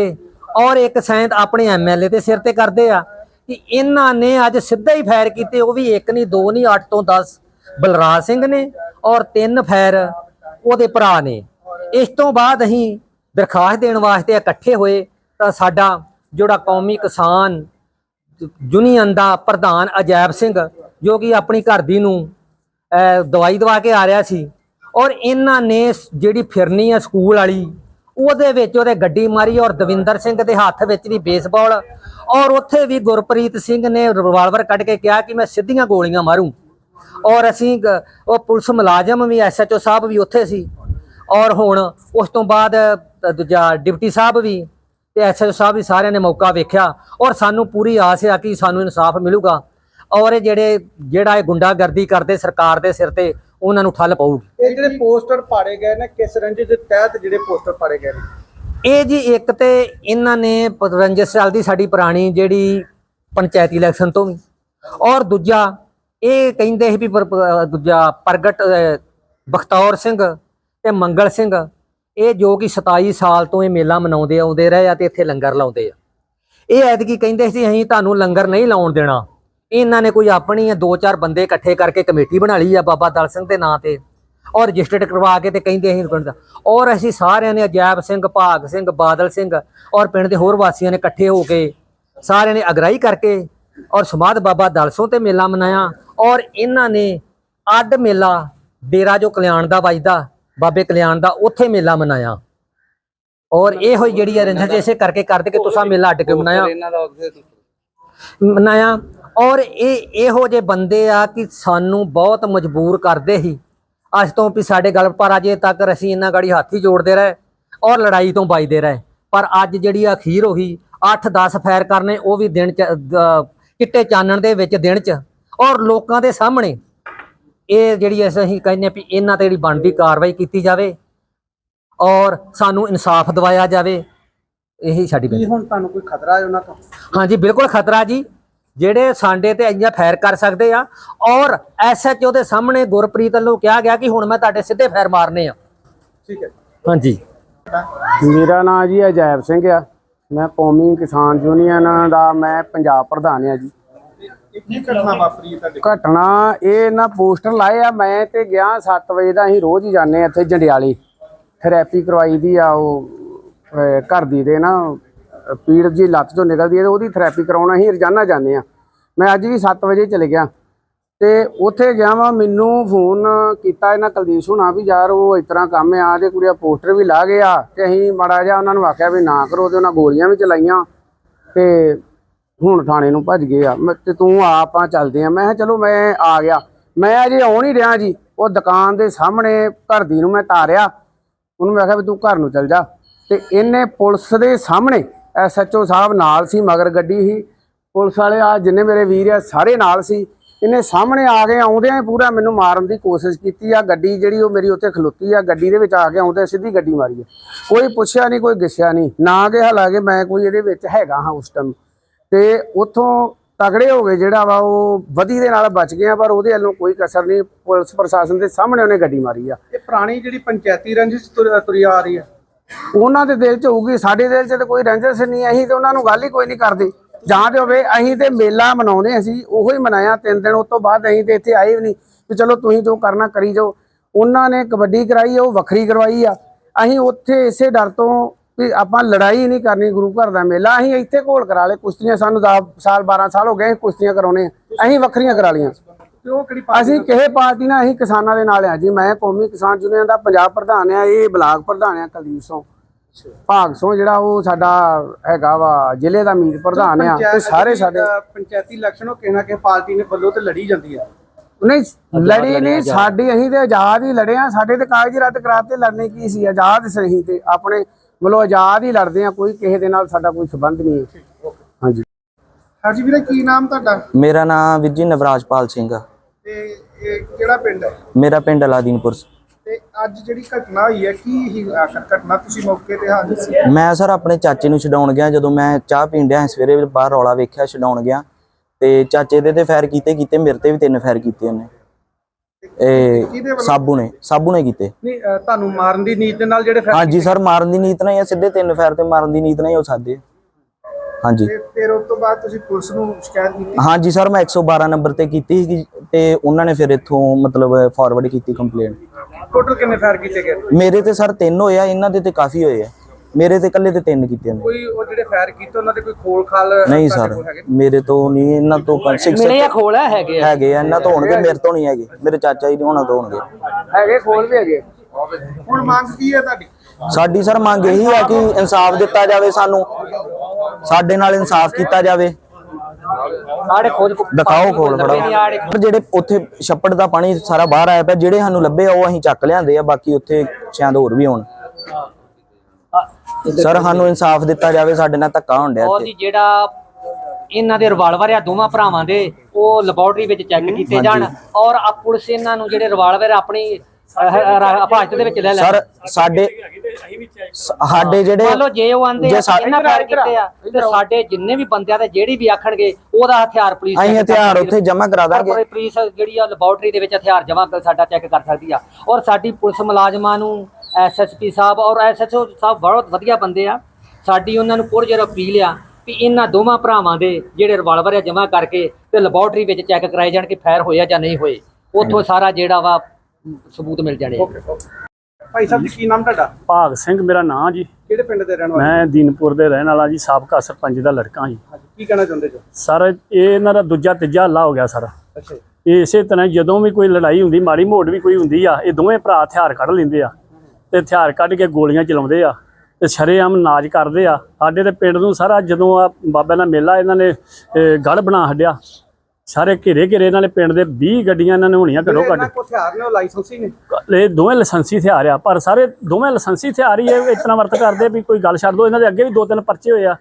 ਔਰ ਇੱਕ ਸੈਂਤ ਆਪਣੇ ਐਮਐਲਏ ਦੇ ਸਿਰ ਤੇ ਕਰਦੇ ਆ ਕਿ ਇਹਨਾਂ ਨੇ ਅੱਜ ਸਿੱਧਾ ਹੀ ਫਾਇਰ ਕੀਤੇ, ਉਹ ਵੀ ਇੱਕ ਨਹੀਂ, ਦੋ ਨਹੀਂ 8 ਤੋਂ 10 ਬਲਰਾਜ ਸਿੰਘ ਨੇ ਔਰ ਤਿੰਨ ਫਾਇਰ ਉਹਦੇ ਭਰਾ ਨੇ। ਇਸ ਤੋਂ ਬਾਅਦ ਅਸੀਂ ਦਰਖਾਸਤ ਦੇਣ ਵਾਸਤੇ ਇਕੱਠੇ ਹੋਏ ਤਾਂ ਸਾਡਾ ਜਿਹੜਾ ਕੌਮੀ ਕਿਸਾਨ ਯੂਨੀਅਨ ਦਾ ਪ੍ਰਧਾਨ ਅਜੈਬ ਸਿੰਘ, ਜੋ ਕਿ ਆਪਣੀ ਘਰ ਦੀ ਨੂੰ ਦਵਾਈ ਦਵਾ ਕੇ ਆ ਰਿਹਾ ਸੀ ਔਰ ਇਹਨਾਂ ਨੇ ਜਿਹੜੀ ਫਿਰਨੀ ਆ ਸਕੂਲ ਵਾਲੀ ਉਹਦੇ ਵਿੱਚ ਉਹਦੇ ਗੱਡੀ ਮਾਰੀ ਔਰ ਦਵਿੰਦਰ ਸਿੰਘ ਦੇ ਹੱਥ ਵਿੱਚ ਵੀ ਬੇਸਬਾਲ ਔਰ ਉੱਥੇ ਵੀ ਗੁਰਪ੍ਰੀਤ ਸਿੰਘ ਨੇ ਰਿਵਾਲਵਰ ਕੱਢ ਕੇ ਕਿਹਾ ਕਿ ਮੈਂ ਸਿੱਧੀਆਂ ਗੋਲੀਆਂ ਮਾਰੂੰ। ਔਰ ਅਸੀਂ ਉਹ ਪੁਲਿਸ ਮੁਲਾਜ਼ਮ ਵੀ ਐਸਐਚਓ ਸਾਹਿਬ ਵੀ ਉੱਥੇ ਸੀ। ਔਰ ਹੁਣ ਉਸ ਤੋਂ ਬਾਅਦ ਦੂਜਾ ਡਿਪਟੀ ਸਾਹਿਬ ਵੀ ਤੇ ਐਸਐਚਓ ਸਾਹਿਬ ਵੀ ਸਾਰਿਆਂ ਨੇ ਮੌਕਾ ਵੇਖਿਆ ਔਰ ਸਾਨੂੰ ਪੂਰੀ ਆਸ ਆ ਕਿ ਸਾਨੂੰ ਇਨਸਾਫ ਮਿਲੂਗਾ। ਔਰ ਇਹ ਜਿਹੜੇ, ਜਿਹੜਾ ਇਹ ਗੁੰਡਾਗਰਦੀ ਕਰਦੇ ਸਰਕਾਰ ਦੇ ਸਿਰ ਤੇ ਉਹਨਾਂ ਨੂੰ ਠੱਲ ਪਊਗੀ। ਇਹ ਜਿਹੜੇ ਪੋਸਟਰ ਪਾੜੇ ਗਏ ਨੇ ਕਿਸ ਰੰਜਿਸ਼ ਦੇ ਤਹਿਤ ਜਿਹੜੇ ਪੋਸਟਰ ਪਾੜੇ ਗਏ ਨੇ? ਇਹ ਜੀ ਇੱਕ ਤੇ ਇਹਨਾਂ ਨੇ ਪ- ਰੰਜਿਸ਼ ਚੱਲਦੀ ਸਾਡੀ ਪੁਰਾਣੀ ਜਿਹੜੀ ਪੰਚਾਇਤੀ ਇਲੈਕਸ਼ਨ ਤੋਂ ਵੀ। ਔਰ ਦੂਜਾ ਇਹ ਕਹਿੰਦੇ ਸੀ ਵੀ ਦੂਜਾ ਪ੍ਰਗਟ ਬਖਤੌਰ ਸਿੰਘ ਤੇ ਮੰਗਲ ਸਿੰਘ ਇਹ ਜੋ ਕਿ 27 ਸਾਲ ਤੋਂ ਇਹ ਮੇਲਾ ਮਨਾਉਂਦੇ ਆਉਂਦੇ ਰਹੇ ਆ ਤੇ ਇੱਥੇ ਲੰਗਰ ਲਾਉਂਦੇ ਆ। ਇਹ ਐਤਕੀ ਕਹਿੰਦੇ ਸੀ ਅਸੀਂ ਤੁਹਾਨੂੰ ਲੰਗਰ ਨਹੀਂ ਲਾਉਣ ਦੇਣਾ। ਇਹਨਾਂ ਨੇ ਕੋਈ ਆਪਣੀ ਦੋ ਚਾਰ ਬੰਦੇ ਇਕੱਠੇ ਕਰਕੇ ਕਮੇਟੀ ਬਣਾ ਲਈ ਆ ਬਾਬਾ ਦਲ ਸਿੰਘ ਦੇ ਨਾਂ ਤੇ ਔਰ ਰਜਿਸਟਰਡ ਕਰਵਾ ਕੇ ਤੇ ਕਹਿੰਦੇ ਅਸੀਂ ਪਿੰਡ ਦਾ। ਔਰ ਅਸੀਂ ਸਾਰਿਆਂ ਨੇ ਅਜੈਬ ਸਿੰਘ ਭਾਗ ਸਿੰਘ ਬਾਦਲ ਸਿੰਘ ਔਰ ਪਿੰਡ ਦੇ ਹੋਰ ਵਾਸੀਆਂ ਨੇ ਇਕੱਠੇ ਹੋ ਕੇ ਸਾਰਿਆਂ ਨੇ ਅਗਰਾਈ ਕਰਕੇ ਔਰ ਸਮਾਧ ਬਾਬਾ ਦਲ ਸਿੰਘ ਤੇ ਮੇਲਾ ਮਨਾਇਆ ਔਰ ਇਹਨਾਂ ਨੇ ਅੱਡ ਮੇਲਾ ਡੇਰਾ ਜੋ ਕਲਿਆਣ ਦਾ ਵੱਜਦਾ ਬਾਬੇ ਕਲਿਆਣ ਦਾ ਉੱਥੇ ਮੇਲਾ ਮਨਾਇਆ। ਔਰ ਇਹ ਹੋਈ ਜਿਹੜੀ ਅਰੇਂਜਮੈਂਟ ਇਸੇ ਕਰਕੇ ਕਰਦੇ ਕਿ ਤੁਸੀਂ ਮੇਲਾ ਅੱਡ ਕੇ ਮਨਾਇਆ। ਮਨਾਇਆ। ਔਰ ਇਹ ਇਹੋ ਜਿਹੇ ਬੰਦੇ ਆ ਕਿ ਸਾਨੂੰ ਬਹੁਤ ਮਜਬੂਰ ਕਰਦੇ ਸੀ। ਅੱਜ ਤੋਂ ਵੀ ਸਾਡੇ ਗੱਲ ਪਰ ਅਜੇ ਤੱਕ ਅਸੀਂ ਇਹਨਾਂ ਗਾੜੀ ਹੱਥ ਜੋੜਦੇ ਰਹੇ ਔਰ ਲੜਾਈ ਤੋਂ ਬਚਦੇ ਰਹੇ। ਪਰ ਅੱਜ ਜਿਹੜੀ ਅਖੀਰ ਹੋ ਗਈ 8-10 ਫੈਰ ਕਰਨੇ ਉਹ ਵੀ ਦਿਨ ਚ ਚਿੱਟੇ ਚਾਨਣ ਦੇ ਵਿੱਚ ਦਿਨ ਚ। ਔਰ ਲੋਕਾਂ ਦੇ ਸਾਹਮਣੇ ਇਹ ਜਿਹੜੀ ਅਸੀਂ ਕਹਿੰਦੇ ਵੀ ਇਹਨਾਂ ਤੇ ਜਿਹੜੀ ਬਣਦੀ ਕਾਰਵਾਈ ਕੀਤੀ ਜਾਵੇ ਔਰ ਸਾਨੂੰ ਇਨਸਾਫ ਦਿਵਾਇਆ ਜਾਵੇ ਇਹੀ ਸਾਡੀ ਬੇਨਤੀ। ਹੁਣ ਤੁਹਾਨੂੰ ਕੋਈ ਖਤਰਾ ਹੈ ਉਹਨਾਂ ਤੋਂ? ਹਾਂਜੀ ਬਿਲਕੁਲ ਖਤਰਾ ਜੀ। ਜਿਹੜੇ ਸਾਡੇ ਤੇ ਇੰਨਾ ਫਾਇਰ ਕਰ ਸਕਦੇ ਆ ਔਰ ਐਸਐਚਓ ਦੇ ਸਾਹਮਣੇ ਗੁਰਪ੍ਰੀਤ ਵੱਲੋਂ ਕਿਹਾ ਗਿਆ ਕਿ ਹੁਣ ਮੈਂ ਤੁਹਾਡੇ ਸਿੱਧੇ ਫਾਇਰ ਮਾਰਨੇ ਆ। ਠੀਕ ਹੈ ਹਾਂਜੀ। ਮੇਰਾ ਨਾਮ ਜੀ ਅਜੈਬ ਸਿੰਘ ਆ। ਮੈਂ ਕੌਮੀ ਕਿਸਾਨ ਯੂਨੀਅਨ ਦਾ ਮੈਂ ਪੰਜਾਬ ਪ੍ਰਧਾਨ ਆ ਜੀ। ਕੀ ਘਟਨਾ ਵਾਪਰੀ ਹੈ ਤੁਹਾਡੇ ਘਟਨਾ ਇਹ ਨਾ ਪੋਸਟਰ ਲਾਏ ਆ ਮੈਂ ਤੇ ਗਿਆ 7 ਵਜੇ ਦਾ ਅਸੀਂ ਰੋਜ਼ ਹੀ ਜਾਂਦੇ ਆ ਇੱਥੇ ਜੰਡਿਆਲੀ। ਥੈਰੇਪੀ ਕਰਵਾਈ ਦੀ ਆ ਉਹ ਘਰ ਦੀ ਦੇ ਨਾ ਪੀੜ ਜੀ ਲੱਤ ਚੋਂ ਨਿਕਲਦੀ ਹੈ ਤੇ ਉਹਦੀ ਥੈਰੇਪੀ ਕਰਾਉਣਾ ਅਸੀਂ ਰੋਜ਼ਾਨਾ ਜਾਂਦੇ ਆ ਮੈਂ ਅੱਜ ਵੀ 7 ਵਜੇ ਚਲੇ ਗਿਆ ਤੇ ਉੱਥੇ ਗਿਆ ਵਾਂ, ਮੈਨੂੰ ਫੋਨ ਕੀਤਾ ਇਹਨਾਂ ਕੁਲਦੀਪ ਹੁਣਾ ਵੀ ਯਾਰ ਉਹ ਇਸ ਤਰ੍ਹਾਂ ਕੰਮ ਆ, ਤੇ ਕੁੜੀਆਂ ਪੋਸਟਰ ਵੀ ਲਾ ਗਿਆ ਆ ਤੇ ਅਸੀਂ ਮਾੜਾ ਜਿਹਾ ਉਹਨਾਂ ਨੂੰ ਆਖਿਆ ਵੀ ਨਾ ਕਰੋ ਤੇ ਉਹਨਾਂ ਗੋਲੀਆਂ ਵੀ ਚਲਾਈਆਂ ਤੇ ਹੁਣ ਥਾਣੇ ਨੂੰ ਭੱਜ ਗਏ ਆ। ਮੈਂ- ਤੇ ਤੂੰ ਆ ਆਪਾਂ ਚੱਲਦੇ ਆ। ਮੈਂ ਕਿਹਾ ਚਲੋ ਮੈਂ ਆ ਗਿਆ। ਮੈਂ ਅਜੇ ਆਉਣ ਹੀ ਰਿਹਾ ਜੀ। ਉਹ ਦੁਕਾਨ ਦੇ ਸਾਹਮਣੇ ਘਰ ਦੀ ਨੂੰ ਮੈਂ ਤਾਰਿਆ। ਉਹਨੂੰ ਮੈਂ ਕਿਹਾ ਵੀ ਤੂੰ ਘਰ ਨੂੰ ਚੱਲ ਜਾ। ਤੇ ਇਹਨੇ ਪੁਲਿਸ ਦੇ ਸਾਹਮਣੇ ਐਸਐਚਓ ਸਾਹਿਬ ਨਾਲ ਸੀ, ਮਗਰ ਗੱਡੀ ਹੀ ਪੁਲਿਸ ਵਾਲੇ ਆ, ਜਿੰਨੇ ਮੇਰੇ ਵੀਰ ਆ, ਸਾਰੇ ਨਾਲ ਸੀ। ਇਹਨੇ ਸਾਹਮਣੇ ਆ ਕੇ ਆਉਂਦਿਆਂ ਪੂਰਾ ਮੈਨੂੰ ਮਾਰਨ ਦੀ ਕੋਸ਼ਿਸ਼ ਕੀਤੀ ਆ। ਗੱਡੀ ਜਿਹੜੀ ਉਹ ਮੇਰੀ ਉੱਥੇ ਖਲੋਤੀ ਆ, ਗੱਡੀ ਦੇ ਵਿੱਚ ਆ ਕੇ ਆਉਂਦੇ ਸਿੱਧੀ ਗੱਡੀ ਮਾਰੀ ਆ। ਕੋਈ ਪੁੱਛਿਆ ਨਹੀਂ, ਕੋਈ ਗਿੱਛਿਆ ਨਹੀਂ। ਨਾ ਕਿ ਹਾਲਾਂਕਿ ਮੈਂ ਕੋਈ ਇਹਦੇ ਵਿੱਚ ਹੈਗਾ ਹਾਂ ਉਸ ਟਾਈਮ ਤੇ ਉੱਥੋਂ ਤਗੜੇ ਹੋ ਗਏ ਜਿਹੜਾ ਵਾ, ਉਹ ਵਧੀ ਦੇ ਨਾਲ ਬਚ ਗਿਆ ਪਰ ਉਹਦੇ ਵੱਲੋਂ ਕੋਈ ਕਸਰ ਨਹੀਂ। ਪੁਲਿਸ ਪ੍ਰਸ਼ਾਸਨ ਦੇ ਸਾਹਮਣੇ ਉਹਨੇ ਗੱਡੀ ਮਾਰੀ ਆ। ਇਹ ਪੁਰਾਣੀ ਜਿਹੜੀ ਪੰਚਾਇਤੀ ਰੰਜਿਸ਼ ਤੁਰ- ਤੁਰੀ ਆ ਰਹੀ ਹੈ ਉਹਨਾਂ ਦੇ ਦਿਲ 'ਚ ਹੋਊਗੀ, ਸਾਡੇ ਦਿਲ 'ਚ ਤਾਂ ਕੋਈ ਰੰਜਿਸ਼ ਨਹੀਂ, ਅਸੀਂ ਤੇ ਉਹਨਾਂ ਨੂੰ ਗੱਲ ਹੀ ਕੋਈ ਨਹੀਂ ਕਰਦੇ। ਜਾਂ ਤੇ ਹੋਵੇ, ਅਸੀਂ ਤੇ ਮੇਲਾ ਮਨਾਉਂਦੇ ਅਸੀਂ ਉਹੋ ਹੀ ਮਨਾਇਆ, ਤਿੰਨ ਦਿਨ, ਉਸ ਤੋਂ ਬਾਅਦ ਅਸੀਂ ਤੇ ਇੱਥੇ ਆਏ ਵੀ ਨਹੀਂ, ਵੀ ਚਲੋ ਤੁਸੀਂ ਜੋ ਕਰਨਾ ਕਰੀ ਜਾਓ। ਉਹਨਾਂ ਨੇ ਕਬੱਡੀ ਕਰਾਈ ਉਹ ਵੱਖਰੀ ਕਰਵਾਈ ਆ। ਅਸੀਂ ਉੱਥੇ ਇਸੇ ਡਰ ਤੋਂ ਵੀ ਆਪਾਂ ਲੜਾਈ ਨਹੀਂ ਕਰਨੀ ਗੁਰੂ ਘਰ ਦਾ ਮੇਲਾ, ਅਸੀਂ ਇੱਥੇ ਘੋਲ ਕਰਾ ਲਏ ਕੁਸ਼ਤੀਆਂ, ਸਾਨੂੰ 10 ਸਾਲ 12 ਸਾਲ ਹੋ ਗਏ ਅਸੀਂ ਕੁਸ਼ਤੀਆਂ ਕਰਾਉਣੇ ਆ। ਅਸੀਂ ਵੱਖਰੀਆਂ ਕਰਾ ਲਈਆਂ। ਤੇ ਉਹ ਕਿਹੜੀ ਪਾਰਟੀ ਅਸੀਂ ਕਿਸੇ ਪਾਰਟੀ ਨਾਲ ਅਸੀਂ ਕਿਸਾਨਾਂ ਦੇ ਨਾਲ ਆ ਜੀ। ਮੈਂ ਕੌਮੀ ਕਿਸਾਨ ਯੂਨੀਅਨ ਦਾ ਪੰਜਾਬ ਪ੍ਰਧਾਨ ਆ ਇਹ ਬਲਾਕ ਪ੍ਰਧਾਨ ਆ ਕੁਲਦੀਪ ਸਿੰਘ। ਭਾਗ ਸਿੰਘ ਜਿਹੜਾ ਉਹ ਸਾਡਾ ਹੈਗਾ ਵਾ ਜ਼ਿਲ੍ਹੇ ਦਾ ਮੀਤ ਪ੍ਰਧਾਨ ਆ। ਤੇ ਸਾਰੇ ਸਾਡੇ ਪੰਚਾਇਤੀ ਇਲੈਕਸ਼ਨ ਉਹ ਕਿਸੇ ਨਾ ਕਿਸੇ ਪਾਰਟੀ ਨੇ ਵੱਲੋਂ ਤੇ ਲੜੀ ਜਾਂਦੀ ਹੈ ਨਹੀਂ ਲੜੀ ਨਹੀਂ ਸਾਡੀ ਅਸੀਂ ਤੇ ਆਜ਼ਾਦ ਹੀ ਲੜੇ ਆ। ਸਾਡੇ ਤੇ ਕਾਗਜ਼ ਰੱਦ ਕਰਾਤੇ ਲੜਨੇ ਕੀ ਸੀ? ਆਜ਼ਾਦ ਸਹੀ ਤੇ। ਆਪਣੇ ਵੱਲੋਂ ਆਜ਼ਾਦ ਹੀ ਲੜਦੇ ਆ ਕੋਈ ਕਿਸੇ ਦੇ ਨਾਲ ਸਾਡਾ ਕੋਈ ਸਬੰਧ ਨਹੀਂ ਹੈ। ਹਾਂਜੀ। ਹਾਂਜੀ ਵੀਰੇ ਕੀ ਨਾਮ ਤੁਹਾਡਾ? ਮੇਰਾ ਨਾਮ ਵੀਰ ਜੀ ਨਵਰਾਜਪਾਲ ਸਿੰਘ ਆ। ਤੇ ਇਹ ਕਿਹੜਾ ਪਿੰਡ ਹੈ? ਮੇਰਾ ਪਿੰਡ ਅਲਾਦੀਨਪੁਰ ਤੇ ਅੱਜ ਜਿਹੜੀ ਘਟਨਾ ਹੋਈ ਹੈ ਕੀ ਹੀ ਆਖਰ ਘਟਨਾ ਤੁਸੀਂ ਮੌਕੇ ਤੇ ਹਾਜ਼ਰ ਸੀ? ਮੈਂ ਸਰ ਆਪਣੇ ਚਾਚੇ ਨੂੰ ਛਡਾਉਣ ਗਿਆ ਜਦੋਂ ਮੈਂ ਚਾਹ ਪੀਣ ਡਿਆ ਸੀ ਸਵੇਰੇ ਬਾਹਰ ਰੌਲਾ ਵੇਖਿਆ ਛਡਾਉਣ ਗਿਆ। ਤੇ ਚਾਚੇ ਦੇ ਤੇ ਫਾਇਰ ਕੀਤੇ ਕੀਤੇ ਮੇਰੇ ਤੇ ਵੀ ਤਿੰਨ ਫਾਇਰ ਕੀਤੇ ਉਹਨੇ। ਇਹ ਕਿਹਦੇ ਵੱਲੋਂ? ਸਾਬੂ ਨੇ ਸਾਬੂ ਨੇ ਕੀਤੇ। ਨਹੀਂ ਅ, ਤੁਹਾਨੂੰ ਮਾਰਨ ਦੀ ਨੀਤ ਦੇ ਨਾਲ ਜਿਹੜੇ ਹਾਂਜੀ ਸਰ ਮਾਰਨ ਦੀ ਨੀਤ ਨਾਲ ਹੀ ਆ, ਸਿੱਧੇ ਤਿੰਨ ਫਾਇਰ ਤੇ ਮਾਰਨ ਦੀ ਨੀਤ ਨਾਲ ਹੀ ਹੋ ਸਕਦੇ ਹਾਂਜੀ। ਤੇ ਫਿਰ ਉਸ ਤੋਂ ਬਾਅਦ ਤੁਸੀਂ ਪੁਲਿਸ ਨੂੰ ਸ਼ਿਕਾਇਤ ਕੀਤੀ? ਹਾਂਜੀ ਸਰ ਮੈਂ 112 ਨੰਬਰ ਤੇ ਕੀਤੀ ਸੀ ਤੇ ਉਹਨਾਂ ਨੇ ਫਿਰ ਇੱਥੋਂ ਮਤਲਬ ਫਾਰਵਰਡ ਕੀਤੀ ਕੰਪਲੇਂਟ ਟੋਟਲ ਕਿੰਨੇ ਫਾਇਰ ਕੀਤੇ ਗਏ? ਮੇਰੇ ਤੇ ਸਰ ਤਿੰਨ ਹੋਏ ਆ ਇਹਨਾਂ ਦੇ ਤੇ ਕਾਫੀ ਹੋਏ ਆ। ਮੇਰੇ ਤੇ ਇਕੱਲੇ ਤੇ ਤਿੰਨ ਕੀਤੇ ਨੇ। ਕੋਈ ਉਹ ਜਿਹੜੇ ਫਾਇਰ ਕੀਤੇ ਉਹਨਾਂ ਦੇ ਕੋਈ ਖੋਲ ਖਾਲ ਨਹੀਂ ਸਰ ਕੋਲ ਹੈਗੇ? ਮੇਰੇ ਤੋਂ ਨਹੀਂ ਇਹਨਾਂ ਤੋਂ 6 ਮਿਲੇ ਖੋਲਾ ਹੈਗੇ ਆ। ਹੈਗੇ ਆ ਇਹਨਾਂ ਤੋਂ ਹੋਣਗੇ ਮੇਰੇ ਤੋਂ ਨਹੀਂ ਹੈਗੇ। ਮੇਰੇ ਚਾਚਾ ਜੀ ਦੇ ਹੋਣਾ ਤੋਂ ਹੋਣਗੇ। ਹੈਗੇ ਖੋਲ ਵੀ ਹੈਗੇ ਹੁਣ ਮੰਗ ਕੀ ਹੈ ਤੁਹਾਡੀ? ਸਾਡੀ ਸਰ ਮੰਗ ਇਹੀ ਹੈ ਕਿ ਇਨਸਾਫ ਦਿੱਤਾ ਜਾਵੇ ਸਾਨੂੰ। ਸਾਡੇ ਨਾਲ ਇਨਸਾਫ ਕੀਤਾ ਜਾਵੇ। ਆੜੇ ਖੋਜ ਦਿਖਾਓ ਖੋਲ ਫੜਾ ਜਿਹੜੇ ਉੱਥੇ ਛੱਪੜ ਦਾ ਪਾਣੀ ਸਾਰਾ ਬਾਹਰ ਆਇਆ ਪਿਆ ਜਿਹੜੇ ਸਾਨੂੰ ਲੱਭੇ ਉਹ ਅਸੀਂ ਚੱਕ ਲਿਆਂਦੇ ਆ ਬਾਕੀ ਉੱਥੇ ਸ਼ਾਇਦ ਹੋਰ ਵੀ ਹੋਣ। ਸਰ ਸਾਨੂੰ ਇਨਸਾਫ ਦਿੱਤਾ ਜਾਵੇ ਸਾਡੇ ਨਾਲ ਧੱਕਾ ਹੋਣ ਡਿਆ ਇੱਥੇ। ਜਿਹੜਾ ਇਹਨਾਂ ਦੇ ਰਿਵਾਲਵਰ ਆ ਦੋਵਾਂ ਭਰਾਵਾਂ ਦੇ ਉਹ ਲੈਬੋਰਟਰੀ ਵਿੱਚ ਚੈੱਕ ਕੀਤੇ ਜਾਣ। ਔਰ ਆ ਪੁਲਿਸ ਇਹਨਾਂ ਨੂੰ ਜਿਹੜੇ ਰਿਵਾਲਵਰ ਆਪਣੀ ਹਫਾਜ਼ਤ ਦੇ ਵਿੱਚ ਲੈ ਲੈ ਸਰ ਸਾਡੇ ਸਾਡੇ ਜਿਹੜੇ ਮੰਨ ਲਓ ਜੇ ਉਹ ਆਂਦੇ ਜੇ ਆ ਸਾ- ਇਹਨਾਂ ਫਾਇਰ ਕੀਤੇ ਆ ਤੇ ਸਾਡੇ ਜਿੰਨੇ ਵੀ ਬੰਦਿਆਂ ਦੇ ਜਿਹੜੀ ਵੀ ਆਖਣਗੇ ਉਹਦਾ ਹਥਿਆਰ ਪੁਲਿਸ ਅਸੀਂ check ਕਰ ਹਥਿਆਰ ਸਕਦੀ ਉੱਥੇ ਜਮ੍ਹਾਂ ਕਰਾ ਦਾਂਗੇ। ਪਰ ਪੁਲਿਸ ਜਿਹੜੀ ਆ ਲੈਬੋਰਟਰੀ ਦੇ ਵਿੱਚ ਹਥਿਆਰ ਜਮ੍ਹਾਂ ਕਰ ਸਾਡਾ ਚੈੱਕ ਕਰ ਸਕਦੀ ਆ। ਔਰ ਸਾਡੀ ਪੁਲਿਸ ਮੁਲਾਜ਼ਮਾਂ ਨੂੰ ਐਸਐਸਪੀ ਸਾਹਿਬ ਔਰ ਐਸਐਚਓ ਸਾਹਿਬ ਬਹੁਤ ਵਧੀਆ ਬੰਦੇ ਆ। ਸਾਡੀ ਉਹਨਾਂ ਨੂੰ ਪੁਰਜਰ ਅਪੀਲ ਆ ਵੀ ਇਹਨਾਂ ਦੋਵਾਂ ਭਰਾਵਾਂ ਦੇ ਜਿਹੜੇ ਰਿਵਾਲਵਰ ਆ ਜਮ੍ਹਾਂ ਕਰਕੇ ਤੇ ਲੈਬੋਰਟਰੀ ਵਿੱਚ ਚੈੱਕ ਕਰਾਏ ਜਾਣ ਕਿ ਫਾਇਰ ਹੋਇਆ ਜਾਂ ਨਹੀਂ ਹੋਏ। ਉੱਥੋਂ ਸਾਰਾ ਜਿਹੜਾ ਵਾ ਸਬੂਤ ਮਿਲ ਜਾਣੇ ਆ। ਭਾਈ ਸਾਹਿਬ ਜੀ ਕੀ ਨਾਮ ਤੁਹਾਡਾ? ਭਾਗ ਸਿੰਘ ਮੇਰਾ ਨਾਂ ਜੀ। ਕਿਹੜੇ ਪਿੰਡ ਦੇ ਰਹਿਣ ਵਾਲੇ? ਮੈਂ ਦੀਨਪੁਰ ਦੇ ਰਹਿਣ ਵਾਲਾ ਜੀ ਸਾਬਕਾ ਸਰਪੰਚ ਦਾ ਲੜਕਾ ਜੀ। ਹਾਂਜੀ, ਕੀ ਕਹਿਣਾ ਚਾਹੁੰਦੇ ਜੋ? ਸਰ ਇਹ ਇਹਨਾਂ ਦਾ ਦੂਜਾ ਤੀਜਾ ਹੱਲਾ ਹੋ ਗਿਆ ਸਰ। ਅੱਛਾ ਜੀ। ਇਹ ਇਸੇ ਤਰ੍ਹਾਂ ਜਦੋਂ ਵੀ ਕੋਈ ਲੜਾਈ ਹੁੰਦੀ ਮਾੜੀ ਮੋੜ ਵੀ ਕੋਈ ਹੁੰਦੀ ਆ ਇਹ ਦੋਵੇਂ ਭਰਾ ਹਥਿਆਰ ਕੱਢ ਲੈਂਦੇ ਆ ਤੇ ਹਥਿਆਰ ਕੱਢ ਕੇ ਗੋਲੀਆਂ ਚਲਾਉਂਦੇ ਆ ਤੇ ਸ਼ਰੇਆਮ ਨਾਚ ਕਰਦੇ ਆ। ਸਾਡੇ ਤੇ ਪਿੰਡ ਨੂੰ ਸਾਰਾ ਜਦੋਂ ਆ ਬਾਬੇ ਦਾ ਮੇਲਾ ਇਹਨਾਂ ਨੇ ਗੜ ਬਣਾ ਛੱਡਿਆ ਸਾਰੇ ਘੇਰੇ ਘੇਰੇ ਇਹਨਾਂ ਨੇ ਪਿੰਡ ਦੇ 20 ਗੱਡੀਆਂ ਇਹਨਾਂ ਨੇ ਹੋਣੀਆਂ ਇਹਨਾਂ ਕੋਲ ਹਥਿਆਰ ਨੇ ਉਹ ਲਾਇਸੈਂਸੀ ਨੇ? ਇਹ ਦੋਵੇਂ ਲਾਇਸੈਂਸੀ ਹਥਿਆਰ ਆ ਪਰ ਸਾਰੇ ਦੋਵੇਂ ਲਾਇਸੈਂਸੀ ਹਥਿਆਰ ਹੀ ਇਹ ਇਤਨਾ ਵਰਤ ਕਰਦੇ ਵੀ ਕੋਈ ਗੱਲ ਛੱਡ ਦੋ ਇਹਨਾਂ ਦੇ ਅੱਗੇ ਵੀ ਦੋ ਤਿੰਨ ਪਰਚੇ ਹੋਏ ਆ।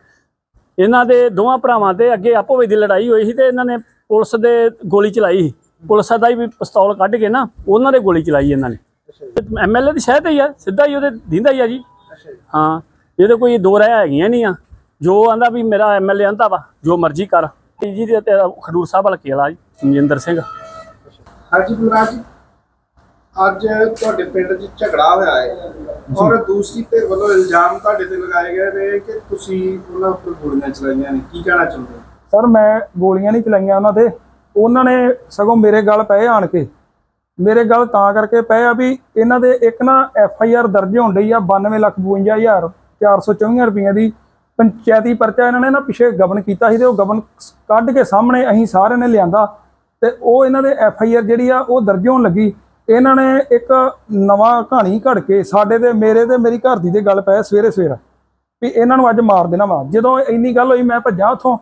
ਇਹਨਾਂ ਦੇ ਦੋਵਾਂ ਭਰਾਵਾਂ ਦੇ ਅੱਗੇ ਆਪੋ ਵਿੱਚ ਦੀ ਲੜਾਈ ਹੋਈ ਸੀ ਤੇ ਇਹਨਾਂ ਨੇ ਪੁਲਿਸ ਦੇ ਗੋਲੀ ਚਲਾਈ ਸੀ। ਪੁਲਿਸ ਦਾ ਹੀ ਵੀ ਪਿਸਤੌਲ ਕੱਢ ਕੇ ਨਾ ਉਹਨਾਂ ਦੇ ਗੋਲੀ ਚਲਾਈ ਇਹਨਾਂ ਨੇ। ਐਮਐਲਏ ਦੀ ਸ਼ਹਿਦ ਹੀ ਆ ਸਿੱਧਾ ਹੀ ਉਹਦੇ ਦਿੰਦਾ ਹੀ ਆ ਜੀ। ਹਾਂ ਇਹਦੇ ਕੋਈ ਦੋ ਰਹਿ ਹੈਗੀਆਂ ਨਹੀਂ ਆ। ਜੋ ਆਂਦਾ ਵੀ ਮੇਰਾ ਐਮਐਲਏ ਆਂਦਾ ਵਾ ਜੋ ਮਰਜ਼ੀ ਕਰ। ਜੀ ਦੇ ਖਡੂਰ ਸਾਹਿਬ ਹਲਕੇ ਵਾਲਾ ਜੀ ਮਨਜਿੰਦਰ ਸਿੰਘ। ਹਾਂਜੀ ਬਲਰਾਜ ਜੀ ਅੱਜ ਤੁਹਾਡੇ ਪਿੰਡ 'ਚ ਝਗੜਾ ਹੋਇਆ ਹੈ ਔਰ ਦੂਸਰੀ ਧਿਰ ਵੱਲੋਂ ਇਲਜ਼ਾਮ ਤੁਹਾਡੇ ਤੇ ਲਗਾਏ ਗਏ ਨੇ ਕਿ ਤੁਸੀਂ ਉਹਨਾਂ ਉੱਪਰ ਗੋਲੀਆਂ ਚਲਾਈਆਂ ਨੇ ਕੀ ਕਹਿਣਾ ਚਾਹੁੰਦੇ ਹੋ? ਸਰ ਮੈਂ ਗੋਲੀਆਂ ਨਹੀਂ ਚਲਾਈਆਂ ਉਹਨਾਂ ਤੇ। ਉਹਨਾਂ ਨੇ ਸਗੋਂ ਮੇਰੇ ਗੱਲ ਪਏ ਆਣ ਕੇ। ਮੇਰੇ ਗੱਲ ਤਾਂ ਕਰਕੇ ਪਏ ਆ ਵੀ ਇਹਨਾਂ ਦੇ ਇੱਕ ਨਾ ਐਫ ਆਈ ਆਰ ਦਰਜ ਹੋਣ ਡਈ ਆ 92 ਲੱਖ 52000 424 ਰੁਪਈਆ ਦੀ ਪੰਚਾਇਤੀ ਪਰਚਾ ਇਹਨਾਂ ਨੇ ਨਾ ਪਿਛੇ ਗਬਨ ਕੀਤਾ ਸੀ ਤੇ ਉਹ ਗਬਨ ਕੱਢ ਕੇ ਸਾਹਮਣੇ ਅਸੀਂ ਸਾਰਿਆਂ ਨੇ ਲਿਆਂਦਾ ਤੇ ਉਹ ਇਹਨਾਂ ਦੇ ਐਫ ਆਈ ਆਰ ਜਿਹੜੀ ਆ ਉਹ ਦਰਜ ਹੋਣ ਲੱਗੀ। ਇਹਨਾਂ ਨੇ ਇੱਕ ਨਵਾਂ ਕਹਾਣੀ ਘੜ ਕੇ ਸਾਡੇ ਤੇ ਮੇਰੇ ਤੇ ਮੇਰੀ ਘਰ ਦੀ ਤੇ ਗੱਲ ਪਏ ਸਵੇਰੇ ਸਵੇਰ ਵੀ ਇਹਨਾਂ ਨੂੰ ਅੱਜ ਮਾਰ ਦੇਣਾ ਵਾ। ਜਦੋਂ ਇੰਨੀ ਗੱਲ ਹੋਈ ਮੈਂ ਭੱਜਾ ਉੱਥੋਂ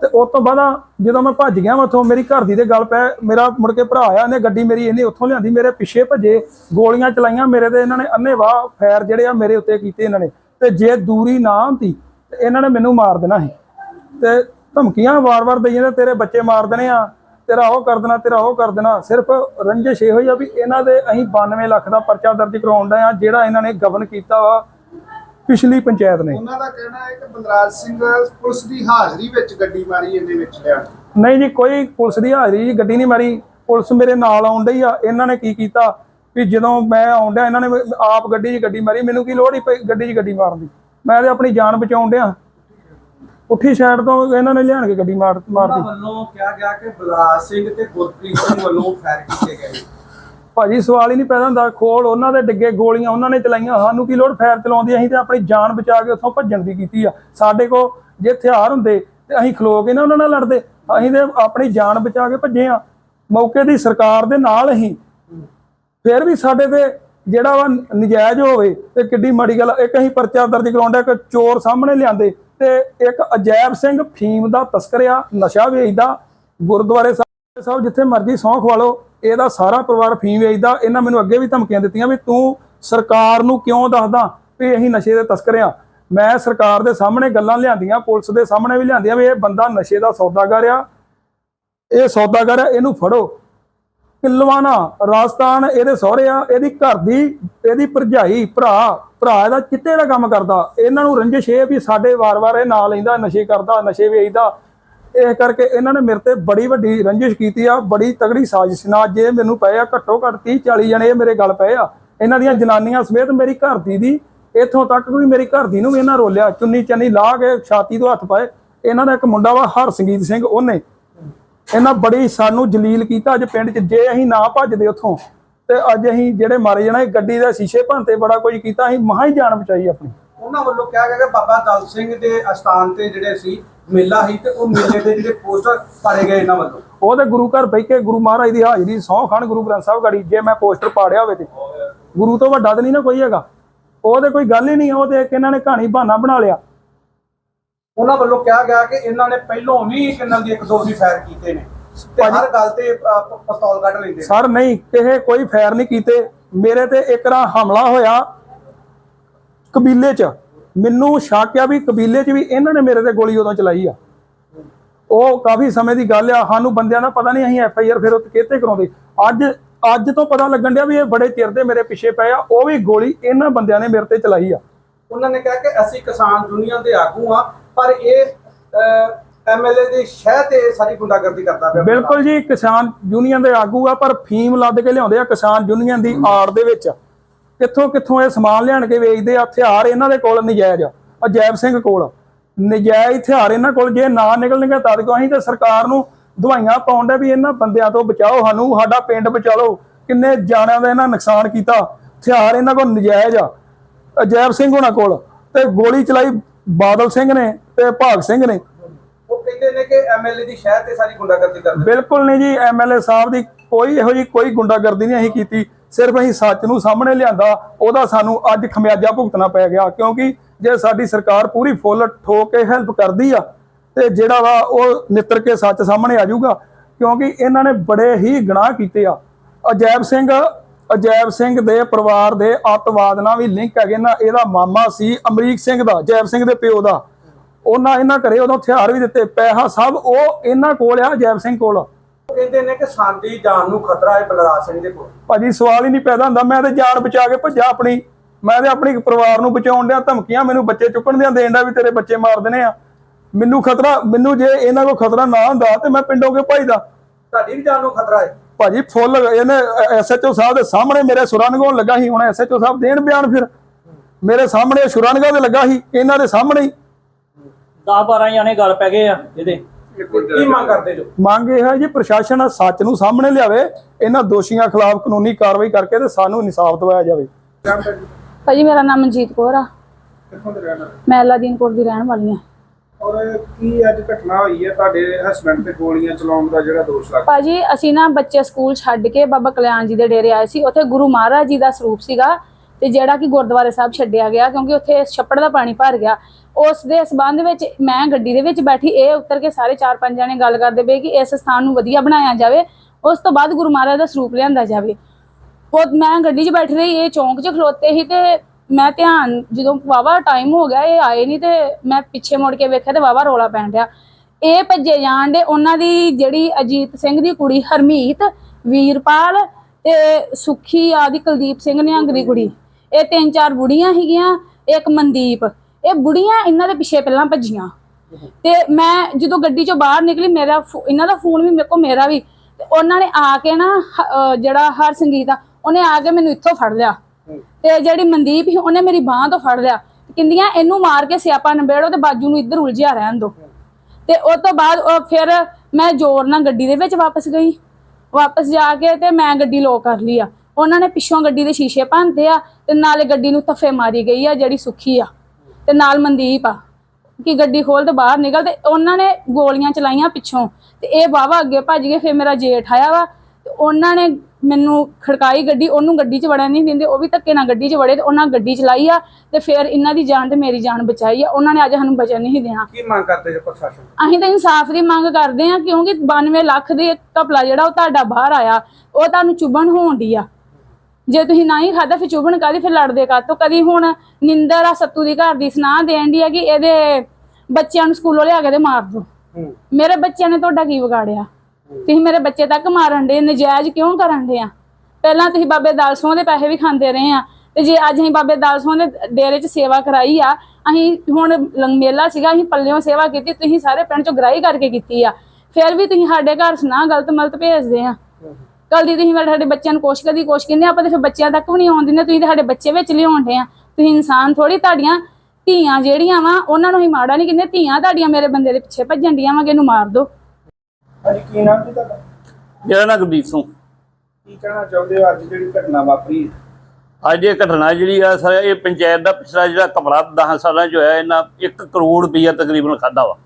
ਤੇ ਉਸ ਤੋਂ ਬਾਅਦ ਜਦੋਂ ਮੈਂ ਭੱਜ ਗਿਆ ਉੱਥੋਂ ਮੇਰੀ ਘਰ ਦੀ ਤੇ ਗੱਲ ਪੈ ਮੇਰਾ ਮੁੜ ਕੇ ਭਰਾ ਆਇਆ ਇਹਨੇ ਗੱਡੀ ਮੇਰੀ ਇਹਨੇ ਉੱਥੋਂ ਲਿਆਂਦੀ, ਮੇਰੇ ਪਿੱਛੇ ਭੱਜੇ, ਗੋਲੀਆਂ ਚਲਾਈਆਂ, ਮੇਰੇ ਤੇ ਇਹਨਾਂ ਨੇ ਅੰਨੇਵਾਹ ਫੈਰ ਜਿਹੜੇ ਆ ਮੇਰੇ ਉੱਤੇ ਕੀਤੇ ਇਹਨਾਂ ਨੇ। ਤੇ ਜੇ ਦੂਰੀ ਨਾ ਹੁੰਦੀ ਤੇ ਇਹਨਾਂ ਨੇ ਮੈਨੂੰ ਮਾਰ ਦੇਣਾ ਸੀ। ਤੇ ਧਮਕੀਆਂ ਵਾਰ-ਵਾਰ ਦਈ ਜਾਂਦੇ ਤੇਰੇ ਬੱਚੇ ਮਾਰ ਦੇਣੇ ਆ ਤੇਰਾ ਉਹ ਕਰ ਦੇਣਾ ਤੇਰਾ ਉਹ ਕਰ ਦੇਣਾ। ਸਿਰਫ ਰੰਜਿਸ਼ ਇਹੋ ਹੀ ਆ ਵੀ ਇਹਨਾਂ ਦੇ ਅਸੀਂ 92 ਲੱਖ ਦਾ ਪਰਚਾ ਦਰਜ ਕਰਾਉਣ ਦਾ ਆ ਜਿਹੜਾ ਇਹਨਾਂ ਨੇ ਗਬਨ ਕੀਤਾ ਵਾ ਪਿਛਲੀ ਪੰਚਾਇਤ ਨੇ। ਉਹਨਾਂ ਦਾ ਕਹਿਣਾ ਹੈ ਕਿ ਬਲਰਾਜ ਸਿੰਘ ਪੁਲਿਸ ਦੀ ਹਾਜ਼ਰੀ ਵਿੱਚ ਗੱਡੀ ਮਾਰੀ ਇਹਦੇ ਵਿੱਚ ਲਿਆ। ਨਹੀਂ ਜੀ ਕੋਈ ਪੁਲਿਸ ਦੀ ਹਾਜ਼ਰੀ ਜੀ ਗੱਡੀ ਨਹੀਂ ਮਾਰੀ। ਪੁਲਿਸ ਮੇਰੇ ਨਾਲ ਆਉਣ ਡਈ ਆ ਇਹਨਾਂ ਨੇ ਕੀ ਕੀਤਾ? ਵੀ ਜਦੋਂ ਮੈਂ ਡਿਆ ਇਹਨਾਂ ਨੇ ਆਪ ਗੱਡੀ 'ਚ ਗੱਡੀ ਮਾਰੀ ਮੈਨੂੰ ਕੀ ਲੋੜ ਹੀ ਪਈ ਗੱਡੀ 'ਚ ਗੱਡੀ ਮਾਰਨ ਦੀ? ਮੈਂ ਤੇ ਆਪਣੀ ਜਾਨ ਬਚਾਉਣ ਡਿਆ। ਉੱਠੀ ਸਾਈਡ ਤੋਂ ਇਹਨਾਂ ਨੇ ਲਿਆਣ ਕੇ ਗੱਡੀ ਮਾਰ ਮਾਰਤੀ। ਵੱਲੋਂ ਕਿਹਾ ਗਿਆ ਕਿ ਬਲਰਾਜ ਸਿੰਘ ਤੇ ਗੁਰਪ੍ਰੀਤ ਸਿੰਘ ਵੱਲੋਂ ਫਾਇਰ ਕੀਤੇ ਗਏ। ਭਾਜੀ ਸਵਾਲ ਹੀ ਨਹੀਂ ਪੈਦਾ ਹੁੰਦਾ। ਖੋਲ ਉਹਨਾਂ ਦੇ ਡਿੱਗੇ ਗੋਲੀਆਂ ਉਹਨਾਂ ਨੇ ਚਲਾਈਆਂ। ਸਾਨੂੰ ਕੀ ਲੋੜ ਫਾਇਰ ਚਲਾਉਂਦੀ? ਅਸੀਂ ਤੇ ਆਪਣੀ ਜਾਨ ਬਚਾ ਕੇ ਉੱਥੋਂ ਭੱਜਣ ਦੀ ਕੀਤੀ ਆ। ਸਾਡੇ ਕੋਲ ਜੇ ਹਥਿਆਰ ਹੁੰਦੇ ਤੇ ਅਸੀਂ ਖਲੋ ਕੇ ਨਾ ਉਹਨਾਂ ਨਾਲ ਲੜਦੇ। ਅਸੀਂ ਤੇ ਆਪਣੀ ਜਾਨ ਬਚਾ ਕੇ ਭੱਜੇ ਆ। ਮੌਕੇ ਦੀ ਸਰਕਾਰ ਦੇ ਨਾਲ ਅਸੀਂ। ਫਿਰ ਵੀ ਸਾਡੇ ਤੇ ਜਿਹੜਾ ਵਾ ਨਜਾਇਜ਼ ਹੋਵੇ ਤੇ ਕਿੱਡੀ ਮਾੜੀ ਗੱਲ ਇੱਕ ਅਸੀਂ ਪਰਚਾ ਦਰਜ ਕਰਾਉਂਦਾ ਇੱਕ ਚੋਰ ਸਾਹਮਣੇ ਲਿਆਂਦੇ ਤੇ ਇੱਕ ਅਜੈਬ ਸਿੰਘ ਫੀਮ ਦਾ ਤਸਕਰ ਆ, ਨਸ਼ਾ ਵੇਚਦਾ, ਗੁਰਦੁਆਰੇ ਸਾਹਿਬ ਜਿੱਥੇ ਮਰਜ਼ੀ ਸਹੁੰ ਖਵਾ ਲਓ, ਇਹਦਾ ਸਾਰਾ ਪਰਿਵਾਰ ਫੀਮ ਵੇਚਦਾ, ਇਹਨਾਂ ਮੈਨੂੰ ਅੱਗੇ ਵੀ ਧਮਕੀਆਂ ਦਿੱਤੀਆਂ ਵੀ ਤੂੰ ਸਰਕਾਰ ਨੂੰ ਕਿਉਂ ਦੱਸਦਾ ਵੀ ਅਸੀਂ ਨਸ਼ੇ ਦੇ ਤਸਕਰ ਆ। ਮੈਂ ਸਰਕਾਰ ਦੇ ਸਾਹਮਣੇ ਗੱਲਾਂ ਲਿਆਂਦੀਆਂ, ਪੁਲਿਸ ਦੇ ਸਾਹਮਣੇ ਵੀ ਲਿਆਂਦੀਆਂ ਵੀ ਇਹ ਬੰਦਾ ਨਸ਼ੇ ਦਾ ਸੌਦਾਗਰ ਆ। ਇਹ ਸੌਦਾਗਰ ਆ, ਇਹਨੂੰ ਫੜੋ। ਕਿਲਵਾਨਾ, ਰਾਜਸਥਾਨ, ਇਹਦੇ ਸਹੁਰੇ ਆ ਇਹਦੀ ਘਰ ਦੀ, ਇਹਦੀ ਭਰਜਾਈ, ਭਰਾ ਭਰਾ ਇਹਦਾ ਚਿੱਟੇ ਦਾ ਕੰਮ ਕਰਦਾ। ਇਹਨਾਂ ਨੂੰ ਰੰਜਿਸ਼ ਇਹ ਵੀ ਸਾਡੇ ਵਾਰ-ਵਾਰ ਇਹ ਨਾਂ ਲੈਂਦਾ, ਨਸ਼ੇ ਕਰਦਾ, ਨਸ਼ੇ ਵੇਚਦਾ। ਇਸ ਕਰਕੇ ਇਹਨਾਂ ਨੇ ਮੇਰੇ ਤੇ ਬੜੀ ਵੱਡੀ ਰੰਜਿਸ਼ ਕੀਤੀ ਆ, ਬੜੀ ਤਗੜੀ ਸਾਜ਼ਿਸ਼। ਨਾਲ ਜੇ ਮੈਨੂੰ ਪਏ ਆ ਘੱਟੋ ਘੱਟ 30 40 ਜਣੇ ਇਹ ਮੇਰੇ ਗੱਲ ਪਏ ਆ। ਇਹਨਾਂ ਦੀਆਂ ਜਨਾਨੀਆਂ ਸਮੇਤ ਮੇਰੀ ਘਰ ਦੀ ਦੀ, ਇੱਥੋਂ ਤੱਕ ਵੀ ਮੇਰੀ ਘਰ ਦੀ ਨੂੰ ਵੀ ਇਹਨਾਂ ਰੋਲਿਆ। ਚੁੰਨੀ ਚੰਨੀ ਲਾ ਕੇ ਛਾਤੀ ਤੋਂ ਹੱਥ ਪਾਏ। ਇਹਨਾਂ ਦਾ ਇੱਕ ਮੁੰਡਾ ਵਾ ਹਰਸੰਗੀਤ ਸਿੰਘ, ਉਹਨੇ ਇਹਨਾਂ ਬੜੀ ਸਾਨੂੰ ਜਲੀਲ ਕੀਤਾ ਅੱਜ ਪਿੰਡ 'ਚ ਜੇ ਅਸੀਂ ਨਾ ਭੱਜਦੇ ਉੱਥੋਂ ਤੇ ਅੱਜ ਅਸੀਂ ਜਿਹੜੇ ਮਾਰੇ ਜਾਣਾ ਇਹ ਗੱਡੀ ਦੇ ਸ਼ੀਸ਼ੇ ਭੰਤੇ ਬੜਾ ਕੁਝ ਕੀਤਾ ਅਸੀਂ ਮਹਾ ਹੀ ਜਾਨ ਬਚਾਈ ਆਪਣੀ। ਉਹਨਾਂ ਵੱਲੋਂ ਕਿਹਾ ਗਿਆ ਕਿ ਬਾਬਾ ਦਲ ਸਿੰਘ ਦੇ ਅਸਥਾਨ ਤੇ ਜਿਹੜੇ ਸੀ ਮੇਲਾ ਸੀ ਤੇ ਉਹ ਮੇਲੇ ਦੇ ਜਿਹੜੇ ਪੋਸਟਰ ਪਾੜੇ ਗਏ ਇਹਨਾਂ ਵੱਲੋਂ। ਉਹ ਤੇ ਗੁਰੂ ਘਰ ਬਹਿ ਕੇ ਗੁਰੂ ਮਹਾਰਾਜ ਦੀ ਹਾਜ਼ਰੀ ਸਹੁੰ ਖਾਣ ਗੁਰੂ ਗ੍ਰੰਥ ਸਾਹਿਬ ਗੜੀ ਜੇ ਮੈਂ ਪੋਸਟਰ ਪਾੜਿਆ ਹੋਵੇ ਤੇ। ਗੁਰੂ ਤੋਂ ਵੱਡਾ ਤਾਂ ਨਹੀਂ ਨਾ ਕੋਈ ਹੈਗਾ। ਉਹ ਤੇ ਕੋਈ ਗੱਲ ਹੀ ਨਹੀਂ ਉਹ ਤੇ ਇੱਕ ਇਹਨਾਂ ਨੇ ਕਹਾਣੀ ਬਹਾਨਾ ਬਣਾ ਲਿਆ। ਉਹਨਾਂ ਵੱਲੋਂ ਕਿਹਾ ਗਿਆ ਕਿ ਇਹਨਾਂ ਨੇ ਪਹਿਲੋਂ ਵੀ ਕਿੰਨਾਂ ਦੀ ਇੱਕ ਦੋ ਦੀ ਫਾਇਰ ਕੀਤੇ ਨੇ। ਤੇ ਹਰ ਗੱਲ ਤੇ ਅ, ਪਿਸਤੌਲ ਕੱਢ ਲੈਂਦੇ ਨੇ। ਸਰ ਨਹੀਂ ਕਿਸੇ ਕੋਈ ਫੈਰ ਨਹੀਂ ਕੀਤੇ। ਮੇਰੇ ਤੇ ਇੱਕ ਰਾ ਹਮਲਾ ਹੋਇਆ ਕਬੀਲੇ 'ਚ। ਮੈਨੂੰ ਸ਼ੱਕ ਆ ਵੀ ਕਬੀਲੇ 'ਚ ਵੀ ਇਹਨਾਂ ਨੇ ਮੇਰੇ ਤੇ ਗੋਲੀ ਉਦੋਂ ਚਲਾਈ ਆ। ਉਹ ਕਾਫੀ ਸਮੇਂ ਦੀ ਗੱਲ ਆ। ਸਾਨੂੰ ਬੰਦਿਆਂ ਦਾ ਪਤਾ ਨਹੀਂ ਅਸੀਂ ਐਫ ਆਈ ਆਰ ਫਿਰ ਉੱਤੇ ਕਿਤੇ ਕਰਾਉਂਦੇ। ਅੱਜ ਅੱਜ ਤੋਂ ਪਤਾ ਲੱਗਣ ਡਿਆ ਵੀ ਇਹ ਬੜੇ ਚਿਰ ਦੇ ਮੇਰੇ ਪਿੱਛੇ ਪਏ ਆ। ਉਹ ਵੀ ਗੋਲੀ ਇਹਨਾਂ ਬੰਦਿਆਂ ਨੇ ਮੇਰੇ ਤੇ ਚਲਾਈ ਆ। ਉਹਨਾਂ ਨੇ ਕਿਹਾ ਕਿ ਅਸੀਂ ਕਿਸਾਨ ਯੂਨੀਅਨ ਦੇ ਆਗੂ ਆ। ਪਰ ਇਹ ਐਮਐਲਏ ਦੀ ਸ਼ਹਿ ਤੇ ਸਾਰੀ ਗੁੰਡਾਗਰਦੀ ਕਰਦਾ ਪਿਆ ਬਿਲਕੁਲ ਜੀ ਕਿਸਾਨ ਯੂਨੀਅਨ ਦੇ ਆਗੂ ਆ ਪਰ ਫੀਮ ਲੱਦ ਕੇ ਲਿਆਉਂਦੇ ਆ ਕਿਸਾਨ ਯੂਨੀਅਨ ਦੀ ਆੜ ਦੇ ਵਿੱਚ। ਕਿੱਥੋਂ ਕਿੱਥੋਂ ਇਹ ਸਮਾਨ ਲਿਆਣ ਕੇ ਵੇਚਦੇ ਆ ਹਥਿਆਰ ਇਹਨਾਂ ਦੇ ਕੋਲ ਨਜਾਇਜ਼ ਆ ਅਜੈਬ ਸਿੰਘ ਕੋਲ। ਨਜਾਇਜ਼ ਹਥਿਆਰ ਇਹਨਾਂ ਕੋਲ ਜੇ ਨਾ ਨਿਕਲਣਗੇ ਤਦ ਕਿਉਂ ਅਸੀਂ ਤੇ ਸਰਕਾਰ ਨੂੰ ਦਵਾਈਆਂ ਪਾਉਂਦੇ ਵੀ ਇਹਨਾਂ ਬੰਦਿਆਂ ਤੋਂ ਬਚਾਓ ਸਾਨੂੰ ਸਾਡਾ ਪਿੰਡ ਬਚਾ ਲਓ ਕਿੰਨੇ ਜਾਣਿਆਂ ਦਾ ਇਹਨਾਂ ਨੁਕਸਾਨ ਕੀਤਾ ਹਥਿਆਰ ਇਹਨਾਂ ਕੋਲ ਨਜਾਇਜ਼ ਆ ਅਜੈਬ ਸਿੰਘ ਹੋਣਾ ਕੋਲ। ਤੇ ਗੋਲੀ ਚਲਾਈ ਬਾਦਲ ਸਿੰਘ ਨੇ ਤੇ ਭਾਗ ਸਿੰਘ ਨੇ। ਉਹ ਕਹਿੰਦੇ ਨੇ ਕਿ ਐਮਐਲਏ ਦੀ ਸ਼ਹਿ ਤੇ ਸਾਰੀ ਗੁੰਡਾਗਰਦੀ ਕਰਦੇ ਬਿਲਕੁਲ ਨਹੀਂ ਜੀ ਐਮਐਲਏ ਸਾਹਿਬ ਦੀ ਕੋਈ ਇਹੋ ਜੀ ਕੋਈ ਗੁੰਡਾਗਰਦੀ ਨਹੀਂ ਅਸੀਂ ਕੀਤੀ। ਸਿਰਫ ਅਸੀਂ ਸੱਚ ਨੂੰ ਸਾਹਮਣੇ ਲਿਆਂਦਾ ਉਹਦਾ ਸਾਨੂੰ ਅੱਜ ਖਮਿਆਜਾ ਭੁਗਤਣਾ ਪੈ ਗਿਆ। ਕਿਉਂਕਿ ਜੇ ਸਾਡੀ ਸਰਕਾਰ ਪੂਰੀ ਫੁੱਲ ਠੋਕ ਕੇ ਹੈਲਪ ਕਰਦੀ ਆ ਤੇ ਜਿਹੜਾ ਵਾ ਉਹ ਨਿੱਤਰ ਕੇ ਸੱਚ ਸਾਹਮਣੇ ਆ ਜਾਊਗਾ। ਕਿਉਂਕਿ ਇਹਨਾਂ ਨੇ ਬੜੇ ਹੀ ਗੁਨਾਹ ਕੀਤੇ ਆ। ਅਜੈਬ ਸਿੰਘ ਅਜੈਬ ਸਿੰਘ ਦੇ ਪਰਿਵਾਰ ਦੇ ਅੱਤਵਾਦ ਨਾਲ ਵੀ ਲਿੰਕ ਹੈਗੇ ਨਾ ਇਹਦਾ ਮਾਮਾ ਸੀ ਅਮਰੀਕ ਸਿੰਘ ਦਾ ਜੈਬ ਸਿੰਘ ਦੇ ਪਿਓ ਦਾ। ਉਹਨਾਂ ਇਹਨਾਂ ਘਰੇ ਉਦੋਂ ਹਥਿਆਰ ਵੀ ਦਿੱਤੇ ਪੈਸਾ ਸਭ ਉਹ ਇਹਨਾਂ ਕੋਲ ਆ ਜੈਬ ਸਿੰਘ ਕੋਲ। ਕਹਿੰਦੇ ਨੇ ਕਿ ਸਾਡੀ ਜਾਨ ਨੂੰ ਖਤਰਾ ਹੈ ਬਲਰਾਜ ਸਿੰਘ ਦੇ ਕੋਲ। ਭਾਜੀ ਸਵਾਲ ਹੀ ਨਹੀਂ ਪੈਦਾ ਹੁੰਦਾ ਮੈਂ ਤੇ ਜਾਨ ਬਚਾ ਕੇ ਭੱਜਾ ਆਪਣੀ ਮੈਂ ਤੇ ਆਪਣੀ ਪਰਿਵਾਰ ਨੂੰ ਬਚਾਉਣ ਡਿਆ ਧਮਕੀਆਂ ਮੈਨੂੰ ਬੱਚੇ ਚੁੱਕਣ ਦੀਆਂ ਦੇਣ ਦਾ ਵੀ ਤੇਰੇ ਬੱਚੇ ਮਾਰ ਦੇਣੇ ਆ। ਮੈਨੂੰ ਖਤਰਾ ਮੈਨੂੰ ਜੇ ਇਹਨਾਂ ਕੋਲ ਖਤਰਾ ਨਾ ਹੁੰਦਾ ਤੇ ਮੈਂ ਪਿੰਡੋਂ ਕੇ ਭੱਜਦਾ? ਤੁਹਾਡੀ ਵੀ ਜਾਨ ਨੂੰ ਖਤਰਾ ਹੈ। ਭਾਜੀ ਫੁੱਲ ਇਹਨੇ ਐਸਐਚਓ ਸਾਹਿਬ ਦੇ ਸਾਹਮਣੇ ਮੇਰੇ ਸੁਰਨਗੋਂ ਲੱਗਾ ਸੀ ਹੁਣ ਐਸਐਚਓ ਸਾਹਿਬ ਦੇਣ ਬਿਆਨ ਫਿਰ। ਮੇਰੇ ਸਾਹਮਣੇ ਸੁਰਨਗਾਂ ਦੇ ਲੱਗਾ ਸੀ ਇਹਨਾਂ ਦੇ ਸਾਹਮਣੇ 10 12 ਜਾਣੇ ਗੱਲ ਪੈ ਗਏ ਆ ਇਹਦੇ। ਕੀ ਮੰਗ ਕਰਦੇ ਜੋ? ਮੰਗ ਇਹ ਹੈ ਜੀ ਪ੍ਰਸ਼ਾਸਨ ਸੱਚ ਨੂੰ ਸਾਹਮਣੇ ਲਿਆਵੇ ਇਹਨਾਂ ਦੋਸ਼ੀਆਂ ਖਿਲਾਫ ਕਾਨੂੰਨੀ ਕਾਰਵਾਈ ਕਰਕੇ ਤੇ ਸਾਨੂੰ ਇਨਸਾਫ ਦਿਵਾਇਆ ਜਾਵੇ। ਭਾਜੀ ਮੇਰਾ ਨਾਮ ਮਨਜੀਤ ਕੌਰ ਆ। ਕਿੱਥੋਂ ਦੇ ਰਹਿਣ ਵਾਲੇ? ਮੈਂ ਅਲਾਦੀਨਪੁਰ ਦੀ ਰਹਿਣ ਵਾਲੀ ਆ ਔਰ ਕੀ ਅੱਜ ਘਟਨਾ ਹੋਈ ਹੈ ਤੁਹਾਡੇ ਹਸਬੰਡ ਤੇ ਗੋਲੀਆਂ ਚਲਾਉਣ ਦਾ ਜਿਹੜਾ ਦੋਸ਼ ਲੱਗਦਾ ਭਾਜੀ ਅਸੀਂ ਨਾ ਬੱਚੇ ਸਕੂਲ ਛੱਡ ਕੇ ਬਾਬਾ ਕਲਿਆਣ ਜੀ ਦੇ ਡੇਰੇ ਆਏ ਸੀ। ਉੱਥੇ ਗੁਰੂ ਮਹਾਰਾਜ ਜੀ ਦਾ ਸਰੂਪ ਸੀਗਾ। ਤੇ ਜਿਹੜਾ ਕਿ ਗੁਰਦੁਆਰੇ ਸਾਹਿਬ ਛੱਡਿਆ ਗਿਆ ਕਿਉਂਕਿ ਉੱਥੇ ਛੱਪੜ ਦਾ ਪਾਣੀ ਭਰ ਗਿਆ। ਉਸ ਦੇ ਸਬੰਧ ਵਿੱਚ ਮੈਂ ਗੱਡੀ ਦੇ ਵਿੱਚ ਬੈਠੀ, ਇਹ ਉੱਤਰ ਕੇ ਸਾਰੇ ਚਾਰ ਪੰਜ ਜਣੇ ਗੱਲ ਕਰਦੇ ਪਏ ਕਿ ਇਸ ਸਥਾਨ ਨੂੰ ਵਧੀਆ ਬਣਾਇਆ ਜਾਵੇ, ਉਸ ਤੋਂ ਬਾਅਦ ਗੁਰੂ ਮਹਾਰਾਜ ਦਾ ਸਰੂਪ ਲਿਆਂਦਾ ਜਾਵੇ। ਉਹ ਮੈਂ ਗੱਡੀ 'ਚ ਬੈਠ ਰਹੀ, ਇਹ ਚੌਂਕ 'ਚ ਖਲੋਤੇ ਸੀ ਤੇ ਮੈਂ ਧਿਆਨ, ਜਦੋਂ ਵਾਵਾ ਟਾਈਮ ਹੋ ਗਿਆ, ਇਹ ਆਏ ਨਹੀਂ ਤੇ ਮੈਂ ਪਿੱਛੇ ਮੁੜ ਕੇ ਵੇਖਿਆ ਤੇ ਵਾਵਾ ਰੋਲਾ ਪੈਣ ਰਿਹਾ ਇਹ ਭੱਜੇ ਜਾਣ ਦੇ ਉਹਨਾਂ ਦੀ ਜਿਹੜੀ ਅਜੀਤ ਸਿੰਘ ਦੀ ਕੁੜੀ ਹਰਮੀਤ, ਵੀਰਪਾਲ ਤੇ ਸੁਖੀ ਆਦੀ ਕੁਲਦੀਪ ਸਿੰਘ ਨਿਹੰਗ ਦੀ ਕੁੜੀ। ਇਹ ਤਿੰਨ ਚਾਰ ਬੁੜੀਆਂ ਸੀਗੀਆਂ ਇੱਕ ਮਨਦੀਪ। ਇਹ ਬੁੜੀਆਂ ਇਹਨਾਂ ਦੇ ਪਿੱਛੇ ਪਹਿਲਾਂ ਭੱਜੀਆਂ। ਤੇ ਮੈਂ ਜਦੋਂ ਗੱਡੀ ਚੋਂ ਬਾਹਰ ਨਿਕਲੀ ਮੇਰਾ ਇਹਨਾਂ ਦਾ ਫੋਨ ਵੀ ਮੇਰੇ ਕੋਲ ਮੇਰਾ ਵੀ। ਤੇ ਉਹਨਾਂ ਨੇ ਆ ਕੇ ਨਾ ਜਿਹੜਾ ਹਰ ਸੰਗੀਤ ਆ ਉਹਨੇ ਆ ਕੇ ਮੈਨੂੰ ਇੱਥੋਂ ਫੜ ਲਿਆ। ਤੇ ਜਿਹੜੀ ਮਨਦੀਪ ਸੀ ਉਹਨੇ ਮੇਰੀ ਬਾਹ ਤੋਂ ਫੜ ਲਿਆ। ਕਹਿੰਦੀਆਂ ਇਹਨੂੰ ਮਾਰ ਕੇ ਸਿਆਪਾ ਨਿਬੇੜੋ ਤੇ ਬਾਜੂ ਨੂੰ ਇੱਧਰ ਉਲਝਿਆ ਰਹਿਣ ਦਿਓ ਤੇ ਉਸ ਤੋਂ ਬਾਅਦ ਫਿਰ ਮੈਂ ਜ਼ੋਰ ਨਾਲ ਗੱਡੀ ਦੇ ਵਿੱਚ ਵਾਪਸ ਗਈ। ਵਾਪਸ ਜਾ ਕੇ ਤੇ ਮੈਂ ਗੱਡੀ ਲੋਕ ਕਰ ਲਈ ਆ। ਉਹਨਾਂ ਨੇ ਪਿੱਛੋਂ ਗੱਡੀ ਦੇ ਸ਼ੀਸ਼ੇ ਭੰਨਦੇ ਆ ਤੇ ਨਾਲੇ ਗੱਡੀ ਨੂੰ ਤਫੇ ਮਾਰੀ ਗਈ ਆ ਜਿਹੜੀ ਸੁੱਖੀ ਆ ਤੇ ਨਾਲ ਮਨਦੀਪ ਆ ਕਿ ਗੱਡੀ ਖੋਲ ਤੇ ਬਾਹਰ ਨਿਕਲ ਤੇ ਉਹਨਾਂ ਨੇ ਗੋਲੀਆਂ ਚਲਾਈਆਂ ਪਿੱਛੋਂ ਤੇ ਇਹ ਵਾਵਾ ਅੱਗੇ ਭੱਜ ਗਏ ਫਿਰ ਮੇਰਾ ਜੇਠ ਆਇਆ ਵਾ ਤੇ ਉਹਨਾਂ ਨੇ ਮੈਨੂੰ ਖੜਕਾਈ ਗੱਡੀ ਉਹਨੂੰ ਗੱਡੀ 'ਚ ਵੜਨ ਨਹੀਂ ਦਿੰਦੇ ਉਹ ਵੀ ਧੱਕੇ ਨਾਲ ਗੱਡੀ 'ਚ ਵੜੇ ਤੇ ਉਹਨਾਂ ਗੱਡੀ ਚਲਾਈ ਆ ਤੇ ਫਿਰ ਇਹਨਾਂ ਦੀ ਜਾਨ ਤੇ ਮੇਰੀ ਜਾਨ ਬਚਾਈ ਆ ਉਹਨਾਂ ਨੇ ਅੱਜ ਸਾਨੂੰ ਬਚਣ ਨਹੀਂ ਦੇਣਾ। ਕੀ ਮੰਗ ਕਰਦੇ ਜੋ ਪ੍ਰਸ਼ਾਸਨ ਅਸੀਂ ਤਾਂ ਇਨਸਾਫ ਦੀ ਮੰਗ ਕਰਦੇ ਆ ਕਿਉਂਕਿ 92 ਲੱਖ ਦੇ ਘਪਲਾ ਜਿਹੜਾ ਉਹ ਤੁਹਾਡਾ ਬਾਹਰ ਆਇਆ ਉਹ ਤੁਹਾਨੂੰ ਚੁਬਣ ਹੋਣ ਦੀ ਆ। ਜੇ ਤੁਸੀਂ ਨਾ ਹੀ ਖਾਦਾ ਫਿਰ ਚੁਬਣ ਕਾਦੀ ਫਿਰ ਲੜਦੇ ਕਾਤੋਂ ਕਦੀ ਹੁਣ ਨਿੰਦਰ ਆ ਸੱਤੂ ਦੀ ਘਰ ਦੀ ਸੁਣਾ ਦੇਣ ਦੀ ਆ ਕਿ ਇਹਦੇ ਬੱਚਿਆਂ ਨੂੰ ਸਕੂਲੋਂ ਲਿਆ ਕੇ ਤੇ ਮਾਰ ਦੋ। ਮੇਰੇ ਬੱਚਿਆਂ ਨੇ ਤੁਹਾਡਾ ਕੀ ਵਿਗਾੜਿਆ? ਤੁਸੀਂ ਮੇਰੇ ਬੱਚੇ ਤੱਕ ਮਾਰਨ ਦੇ ਨਜਾਇਜ਼ ਕਿਉਂ ਕਰਨ ਦੇ ਆ? ਪਹਿਲਾਂ ਤੁਸੀਂ ਬਾਬੇ ਦਾਲਸੋਂ ਦੇ ਪੈਸੇ ਵੀ ਖਾਂਦੇ ਰਹੇ ਆ ਤੇ ਜੇ ਅੱਜ ਅਸੀਂ ਬਾਬੇ ਦਾਲਸੋਂ ਦੇ ਡੇਰੇ 'ਚ ਸੇਵਾ ਕਰਾਈ ਆ ਅਸੀਂ ਹੁਣ ਮੇਲਾ ਸੀਗਾ ਅਸੀਂ ਪੱਲਿਓਂ ਸੇਵਾ ਕੀਤੀ ਤੁਸੀਂ ਸਾਰੇ ਪਿੰਡ 'ਚੋਂ ਗ੍ਰਾਈ ਕਰਕੇ ਕੀਤੀ ਆ। ਫਿਰ ਵੀ ਤੁਸੀਂ ਸਾਡੇ ਘਰ ਸੁਣਾ ਗਲਤ ਮਲਤ ਭੇਜਦੇ ਆ। ਕੱਲ ਦੀ ਤੁਸੀਂ ਸਾਡੇ ਬੱਚਿਆਂ ਨੂੰ ਕੋਸ਼ ਕਦੀ ਕੋਸ਼ ਕਹਿੰਦੇ ਆਪਾਂ ਤੇ ਫਿਰ ਬੱਚਿਆਂ ਤੱਕ ਵੀ ਨਹੀਂ ਆਉਣ ਦਿੰਦੇ ਤੁਸੀਂ ਤੇ ਸਾਡੇ ਬੱਚੇ ਵਿੱਚ ਲਿਆਉਂਦੇ ਆ। ਤੁਸੀਂ ਇਨਸਾਨ ਥੋੜੀ ਤੁਹਾਡੀਆਂ ਧੀਆਂ ਜਿਹੜੀਆਂ ਵਾ ਉਹਨਾਂ ਨੂੰ ਹੀ ਮਾੜਾ ਨਹੀਂ ਕਹਿੰਦੇ ਧੀਆਂ ਤੁਹਾਡੀਆਂ ਮੇਰੇ ਬੰਦੇ ਦੇ ਪਿੱਛੇ ਭੱਜਣ ਡੀਆਂ ਵਾ ਕਿ ਇਹਨੂੰ ਮਾਰ ਦੋ। ਹਾਂਜੀ ਕੀ ਨਾਮ ਜੀ ਤੁਹਾਡਾ? ਮੇਰਾ ਨਾਂ ਗੁਰਦੀਪ ਸਿੰਘ। ਕੀ ਕਹਿਣਾ ਚਾਹੁੰਦੇ ਹੋ ਅੱਜ ਜਿਹੜੀ ਘਟਨਾ ਵਾਪਰੀ ਹੈ? ਅੱਜ ਇਹ ਘਟਨਾ ਜਿਹੜੀ ਆ ਸਰ ਇਹ ਪੰਚਾਇਤ ਦਾ ਪਿਛਲਾ ਜਿਹੜਾ ਕਮਰਾ 10 ਸਾਲਾਂ 'ਚ ਹੋਇਆ ਇਹਨਾਂ 1 ਕਰੋੜ ਰੁਪਈਆ ਤਕਰੀਬਨ ਖਾਦਾ ਵਾ।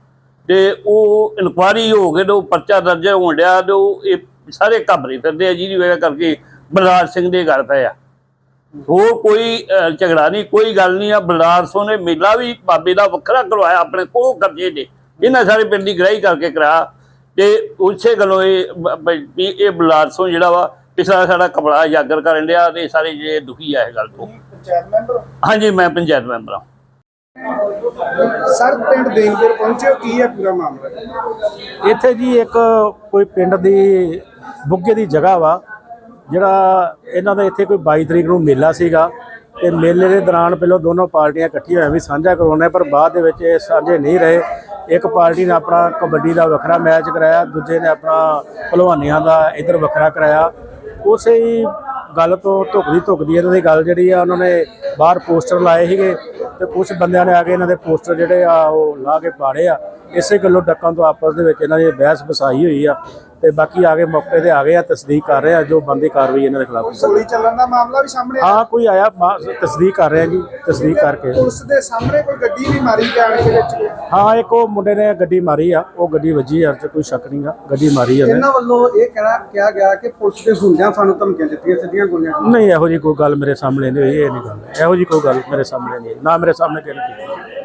ਤੇ ਉਹ ਇਨਕੁਆਰੀ ਹੋ ਕੇ ਤੇ ਉਹ ਪਰਚਾ ਦਰਜ ਹੋਣ ਡਿਆ ਤੇ ਉਹ ਇਹ ਸਾਰੇ ਘਬਰੇ ਫਿਰਦੇ ਆ ਜਿਹਦੀ ਵਜ੍ਹਾ ਕਰਕੇ ਬਲਰਾਜ ਸਿੰਘ ਦੇ ਗੱਲ ਪਏ ਆ। ਹੋਰ ਕੋਈ ਝਗੜਾ ਨਹੀਂ ਕੋਈ ਗੱਲ ਨਹੀਂ ਆ। ਬਲਰਾਜ ਸਿੰਘ ਨੇ ਮੇਲਾ ਵੀ ਬਾਬੇ ਦਾ ਵੱਖਰਾ ਕਰਵਾਇਆ ਆਪਣੇ ਕੋਲ ਕਬਜ਼ੇ ਦੇ। ਇਹਨਾਂ ਸਾਰੇ ਪਿੰਡ ਦੀ ਗ੍ਰਾਈ ਕਰਕੇ ਕਰਾਇਆ ਤੇ ਉਸੇ ਗੱਲੋਂ ਇਹ ਇਹ ਬਲਰਾਜ ਸਿੰਘ ਜਿਹੜਾ ਵਾ ਪਿਛਲਾ ਸਾਡਾ ਕਪੜਾ ਉਜਾਗਰ ਕਰਨ ਡਿਆ ਤੇ ਸਾਰੇ ਜਿਹੜੇ ਦੁਖੀ ਆ ਇਹ ਗੱਲ ਤੋਂ। ਪੰਚਾਇਤ ਮੈਂਬਰ? ਹਾਂਜੀ ਮੈਂ ਪੰਚਾਇਤ ਮੈਂਬਰ ਹਾਂ। ਸਰ ਪਿੰਡ ਦੇਨਪੁਰ ਪਹੁੰਚੇ ਹੋ? ਕੀ ਹੈ ਪੂਰਾ ਮਾਮਲਾ? ਇੱਥੇ ਜੀ ਇੱਕ ਕੋਈ ਪਿੰਡ ਦੀ ਬੁੱਗੇ ਦੀ ਜਗ੍ਹਾ ਵਾ ਜਿਹੜਾ ਇਹਨਾਂ ਦਾ ਇੱਥੇ ਕੋਈ 22 ਤਰੀਕ ਨੂੰ ਮੇਲਾ ਸੀਗਾ ਤੇ ਮੇਲੇ ਦੇ ਦੌਰਾਨ ਪਹਿਲਾਂ ਦੋਨੋਂ ਪਾਰਟੀਆਂ ਇਕੱਠੀਆਂ ਹੋਈਆਂ ਵੀ ਸਾਂਝਾ ਕਰਵਾਉਣਾ ਹੈ, ਪਰ ਬਾਅਦ ਦੇ ਵਿੱਚ ਇਹ ਸਾਂਝੇ ਨਹੀਂ ਰਹੇ। ਇੱਕ ਪਾਰਟੀ ਨੇ ਆਪਣਾ ਕਬੱਡੀ ਦਾ ਵੱਖਰਾ ਮੈਚ ਕਰਾਇਆ ਦੂਜੇ ਨੇ ਆਪਣਾ ਭਲਵਾਨੀਆਂ ਦਾ ਇਧਰ ਵੱਖਰਾ ਕਰਾਇਆ। ਉਸੇ ਹੀ ਗੱਲ ਤੋਂ ਧੁੱਕਦੀ ਧੁੱਕਦੀ ਇਹਨਾਂ ਦੀ ਗੱਲ ਜਿਹੜੀ ਆ ਉਹਨਾਂ ਨੇ ਬਾਹਰ ਪੋਸਟਰ ਲਾਏ ਸੀਗੇ ਤੇ ਕੁਝ ਬੰਦਿਆਂ ਨੇ ਆ ਕੇ ਇਹਨਾਂ ਦੇ ਪੋਸਟਰ ਜਿਹੜੇ ਆ ਉਹ ਲਾ ਕੇ ਪਾੜੇ ਆ। ਇਸੇ ਗੱਲੋਂ ਡੱਕਾਂ ਤੋਂ ਆਪਸ ਦੇ ਵਿੱਚ ਇਹਨਾਂ ਦੀ ਬਹਿਸ ਵਸਾਈ ਹੋਈ ਆ। ਤੇ ਬਾਕੀ ਆ ਕੇ ਮੌਕੇ ਤੇ ਆ ਗਏ ਆ ਤਸਦੀਕ ਕਰ ਰਹੇ ਆ ਜੋ ਬੰਦੀ ਕਾਰਵਾਈ ਇਹਨਾਂ ਦੇ ਖਿਲਾਫ ਗੋਲੀ ਚੱਲਣ ਦਾ ਮਾਮਲਾ ਵੀ ਸਾਹਮਣੇ ਆਇਆ? ਹਾਂ ਕੋਈ ਆਇਆ ਤਸਦੀਕ ਕਰ ਰਹੇ ਆ ਜੀ ਤਸਦੀਕ ਕਰਕੇ। ਪੁਲਿਸ ਦੇ ਸਾਹਮਣੇ ਕੋਈ ਗੱਡੀ ਵੀ ਮਾਰੀ ਜਾਣ ਦੇ ਵਿੱਚ? ਹਾਂ ਇੱਕ ਉਹ ਮੁੰਡੇ ਨੇ ਗੱਡੀ ਮਾਰੀ ਆ ਉਹ ਗੱਡੀ ਵੱਜੀ ਆ ਤੇ ਕੋਈ ਸ਼ੱਕ ਨਹੀਂਗਾ ਗੱਡੀ ਮਾਰੀ ਆ ਇਹਨਾਂ ਵੱਲੋਂ ਇਹ ਕਹਿਣਾ ਕਿਹਾ ਗਿਆ ਕਿ ਪੁਲਿਸ ਦੇ ਹੁੰਦਿਆਂ ਸਾਨੂੰ ਧਮਕੀਆਂ ਦਿੱਤੀਆਂ ਸਿੱਧੀਆਂ ਗੋਲੀਆਂ ਨਹੀਂ ਇਹੋ ਜੀ ਕੋਈ ਗੱਲ ਮੇਰੇ ਸਾਹਮਣੇ ਨਹੀਂ ਹੋਈ ਇਹ ਨਹੀਂ ਗੱਲ ਇਹੋ ਜੀ ਕੋਈ ਗੱਲ ਮੇਰੇ ਸਾਹਮਣੇ ਨਹੀਂ ਨਾ ਮੇਰੇ ਸਾਹਮਣੇ ਕਿਹਨੇ ਕੀਤੀ।